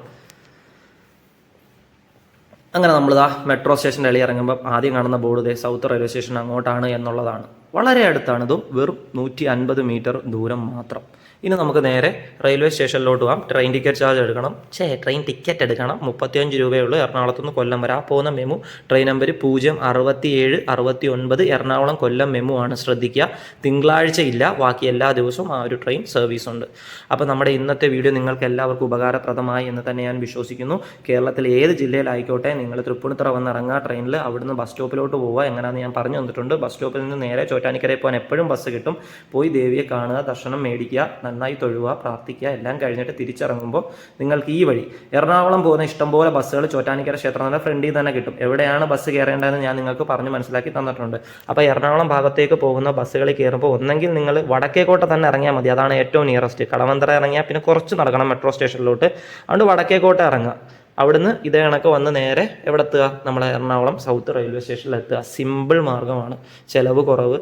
S1: അങ്ങനെ നമ്മളിതാ മെട്രോ സ്റ്റേഷന്റെ ഇളി ഇറങ്ങുമ്പോൾ ആദ്യം കാണുന്ന ബോർഡ് ദേ സൗത്ത് റെയിൽവേ സ്റ്റേഷൻ അങ്ങോട്ടാണ് എന്നുള്ളതാണ്. വളരെ അടുത്താണ്. ഇതും വെറും നൂറ്റി അൻപത് മീറ്റർ ദൂരം മാത്രം. ഇനി നമുക്ക് നേരെ റെയിൽവേ സ്റ്റേഷനിലോട്ട് പോകാം ട്രെയിൻ ടിക്കറ്റ് ചാർജ് എടുക്കണം. ചേ ട്രെയിൻ ടിക്കറ്റ് എടുക്കണം. മുപ്പത്തിയഞ്ച് രൂപയേ ഉള്ളൂ. എറണാകുളത്ത് നിന്ന് കൊല്ലം വരെ. പോകുന്ന മെമു ട്രെയിൻ നമ്പർ പൂജ്യം അറുപത്തി ഏഴ് അറുപത്തി ഒൻപത് എറണാകുളം കൊല്ലം മെമു ആണ്. ശ്രദ്ധിക്കുക. തിങ്കളാഴ്ച ഇല്ല ബാക്കി എല്ലാ ദിവസവും ആ ഒരു ട്രെയിൻ സർവീസ് ഉണ്ട്. അപ്പോൾ നമ്മുടെ ഇന്നത്തെ വീഡിയോ നിങ്ങൾക്ക് എല്ലാവർക്കും ഉപകാരപ്രദമായി എന്ന് തന്നെ ഞാൻ വിശ്വസിക്കുന്നു. കേരളത്തിലെ ഏത് ജില്ലയിലായിക്കോട്ടെ നിങ്ങൾ തൃപ്പൂണിത്തറ വന്ന് ഇറങ്ങുക. ട്രെയിനിൽ അവിടുന്ന് ബസ് സ്റ്റോപ്പിലോട്ട് പോവുക. എങ്ങനെയാണെന്ന് ഞാൻ പറഞ്ഞു തന്നിട്ടുണ്ട്. ബസ് സ്റ്റോപ്പിൽ നിന്ന് നേരെ ചോറ്റാനിക്കരയിൽ പോകാൻ എപ്പോഴും ബസ് കിട്ടും. പോയി ദേവിയെ കാണുക ദർശനം മേടിക്കുക നന്നായി തൊഴുക പ്രാർത്ഥിക്കുക എല്ലാം കഴിഞ്ഞിട്ട് തിരിച്ചിറങ്ങുമ്പോൾ നിങ്ങൾക്ക് ഈ വഴി എറണാകുളം പോകുന്ന ഇഷ്ടംപോലെ ബസ്സുകൾ ചോറ്റാനിക്കര ക്ഷേത്രത്തിന്റെ ഫ്രണ്ടിൽ തന്നെ കിട്ടും. എവിടെയാണ് ബസ് കയറേണ്ടതെന്ന് ഞാൻ നിങ്ങൾക്ക് പറഞ്ഞ് മനസ്സിലാക്കി തന്നിട്ടുണ്ട്. അപ്പോൾ എറണാകുളം ഭാഗത്തേക്ക് പോകുന്ന ബസ്സുകളിൽ കയറുമ്പോൾ ഒന്നെങ്കിൽ നിങ്ങൾ വടക്കേക്കോട്ട തന്നെ ഇറങ്ങിയാൽ മതി. അതാണ് ഏറ്റവും നിയറസ്റ്റ് കടവന്തറ ഇറങ്ങിയാൽ പിന്നെ കുറച്ച് നടക്കണം മെട്രോ സ്റ്റേഷനിലോട്ട് അതുകൊണ്ട് വടക്കേക്കോട്ട ഇറങ്ങുക. അവിടുന്ന് ഇതേ കണക്ക് വന്ന് നേരെ എവിടെ എത്തുക നമ്മളെ എറണാകുളം സൗത്ത് റെയിൽവേ സ്റ്റേഷനിൽ എത്തുക. സിമ്പിൾ മാർഗമാണ് ചിലവ് കുറവ്.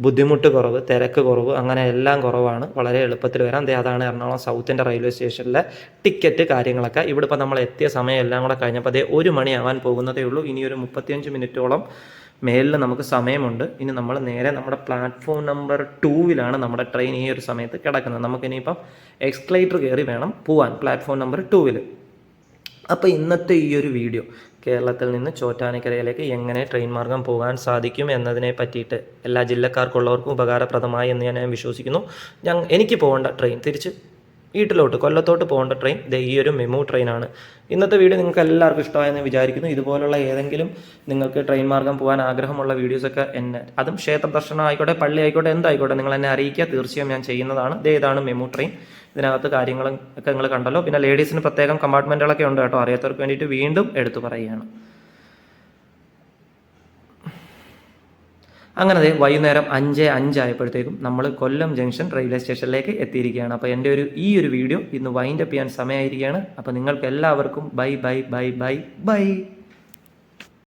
S1: ബുദ്ധിമുട്ട് കുറവ് തിരക്ക് കുറവ് അങ്ങനെ എല്ലാം കുറവാണ്. വളരെ എളുപ്പത്തിൽ വരാം. ദേ അതാണ് എറണാകുളം സൗത്തിന്റെ റെയിൽവേ സ്റ്റേഷനിലെ ടിക്കറ്റ് കാര്യങ്ങളൊക്കെ. ഇവിടെ ഇപ്പോൾ നമ്മൾ എത്തിയ സമയം എല്ലാം കൂടെ കഴിഞ്ഞപ്പോൾ അതേ ഒരു മണിയാവാൻ പോകുന്നതേ ഉള്ളൂ. ഇനി ഒരു മുപ്പത്തിയഞ്ച് മിനിറ്റോളം മേലിൽ നമുക്ക് സമയമുണ്ട്. ഇനി നമ്മൾ നേരെ നമ്മുടെ പ്ലാറ്റ്ഫോം നമ്പർ ടൂവിലാണ് നമ്മുടെ ട്രെയിൻ ഈ ഒരു സമയത്ത് കിടക്കുന്നത്. നമുക്കിനിയിപ്പം എക്സ്ക്ലേറ്റർ കയറി വേണം പോവാൻ. പ്ലാറ്റ്ഫോം നമ്പർ ടൂവിൽ അപ്പോൾ ഇന്നത്തെ ഈ ഒരു വീഡിയോ കേരളത്തിൽ നിന്ന് ചോറ്റാനിക്കരയിലേക്ക് എങ്ങനെ ട്രെയിൻ മാർഗം പോകാൻ സാധിക്കും എന്നതിനെ പറ്റിയിട്ട് എല്ലാ ജില്ലക്കാർക്കുള്ളവർക്കും ഉപകാരപ്രദമായി എന്ന് ഞാൻ വിശ്വസിക്കുന്നു. ഞാൻ എനിക്ക് പോകേണ്ട ട്രെയിൻ തിരിച്ച് വീട്ടിലോട്ട് കൊല്ലത്തോട്ട് പോകേണ്ട ട്രെയിൻ ദേ ഈ ഒരു മെമു ട്രെയിനാണ് ഇന്നത്തെ വീഡിയോ നിങ്ങൾക്ക് എല്ലാവർക്കും ഇഷ്ടമായെന്ന് വിചാരിക്കുന്നു. ഇതുപോലുള്ള ഏതെങ്കിലും നിങ്ങൾക്ക് ട്രെയിൻ മാർഗം പോകാൻ ആഗ്രഹമുള്ള വീഡിയോസൊക്കെ എന്നെ അതും ക്ഷേത്ര ദർശനം ആയിക്കോട്ടെ പള്ളി ആയിക്കോട്ടെ എന്തായിക്കോട്ടെ നിങ്ങൾ എന്നെ അറിയിക്കുക. തീർച്ചയായും ഞാൻ ചെയ്യുന്നതാണ്. ദേ ഇതാണ് മെമു ട്രെയിൻ ഇതിനകത്ത് കാര്യങ്ങളും ഒക്കെ നിങ്ങൾ കണ്ടല്ലോ. പിന്നെ ലേഡീസിന് പ്രത്യേകം കമ്പാർട്ട്മെന്റുകളൊക്കെ ഉണ്ട് കേട്ടോ. അറിയാത്തവർക്ക് വേണ്ടിയിട്ട് വീണ്ടും എടുത്തു പറയുകയാണ്. അങ്ങനെ ദേ വൈകുന്നേരം അഞ്ച് അഞ്ചായപ്പോഴത്തേക്കും നമ്മൾ കൊല്ലം ജംഗ്ഷൻ റെയിൽവേ സ്റ്റേഷനിലേക്ക് എത്തിയിരിക്കുകയാണ്. അപ്പോൾ എന്റെ ഒരു ഈ ഒരു വീഡിയോ ഇന്ന് വൈൻഡപ്പ് ചെയ്യാൻ സമയമായിരിക്കുകയാണ്. അപ്പോൾ നിങ്ങൾക്ക് എല്ലാവർക്കും bye bye bye bye bye.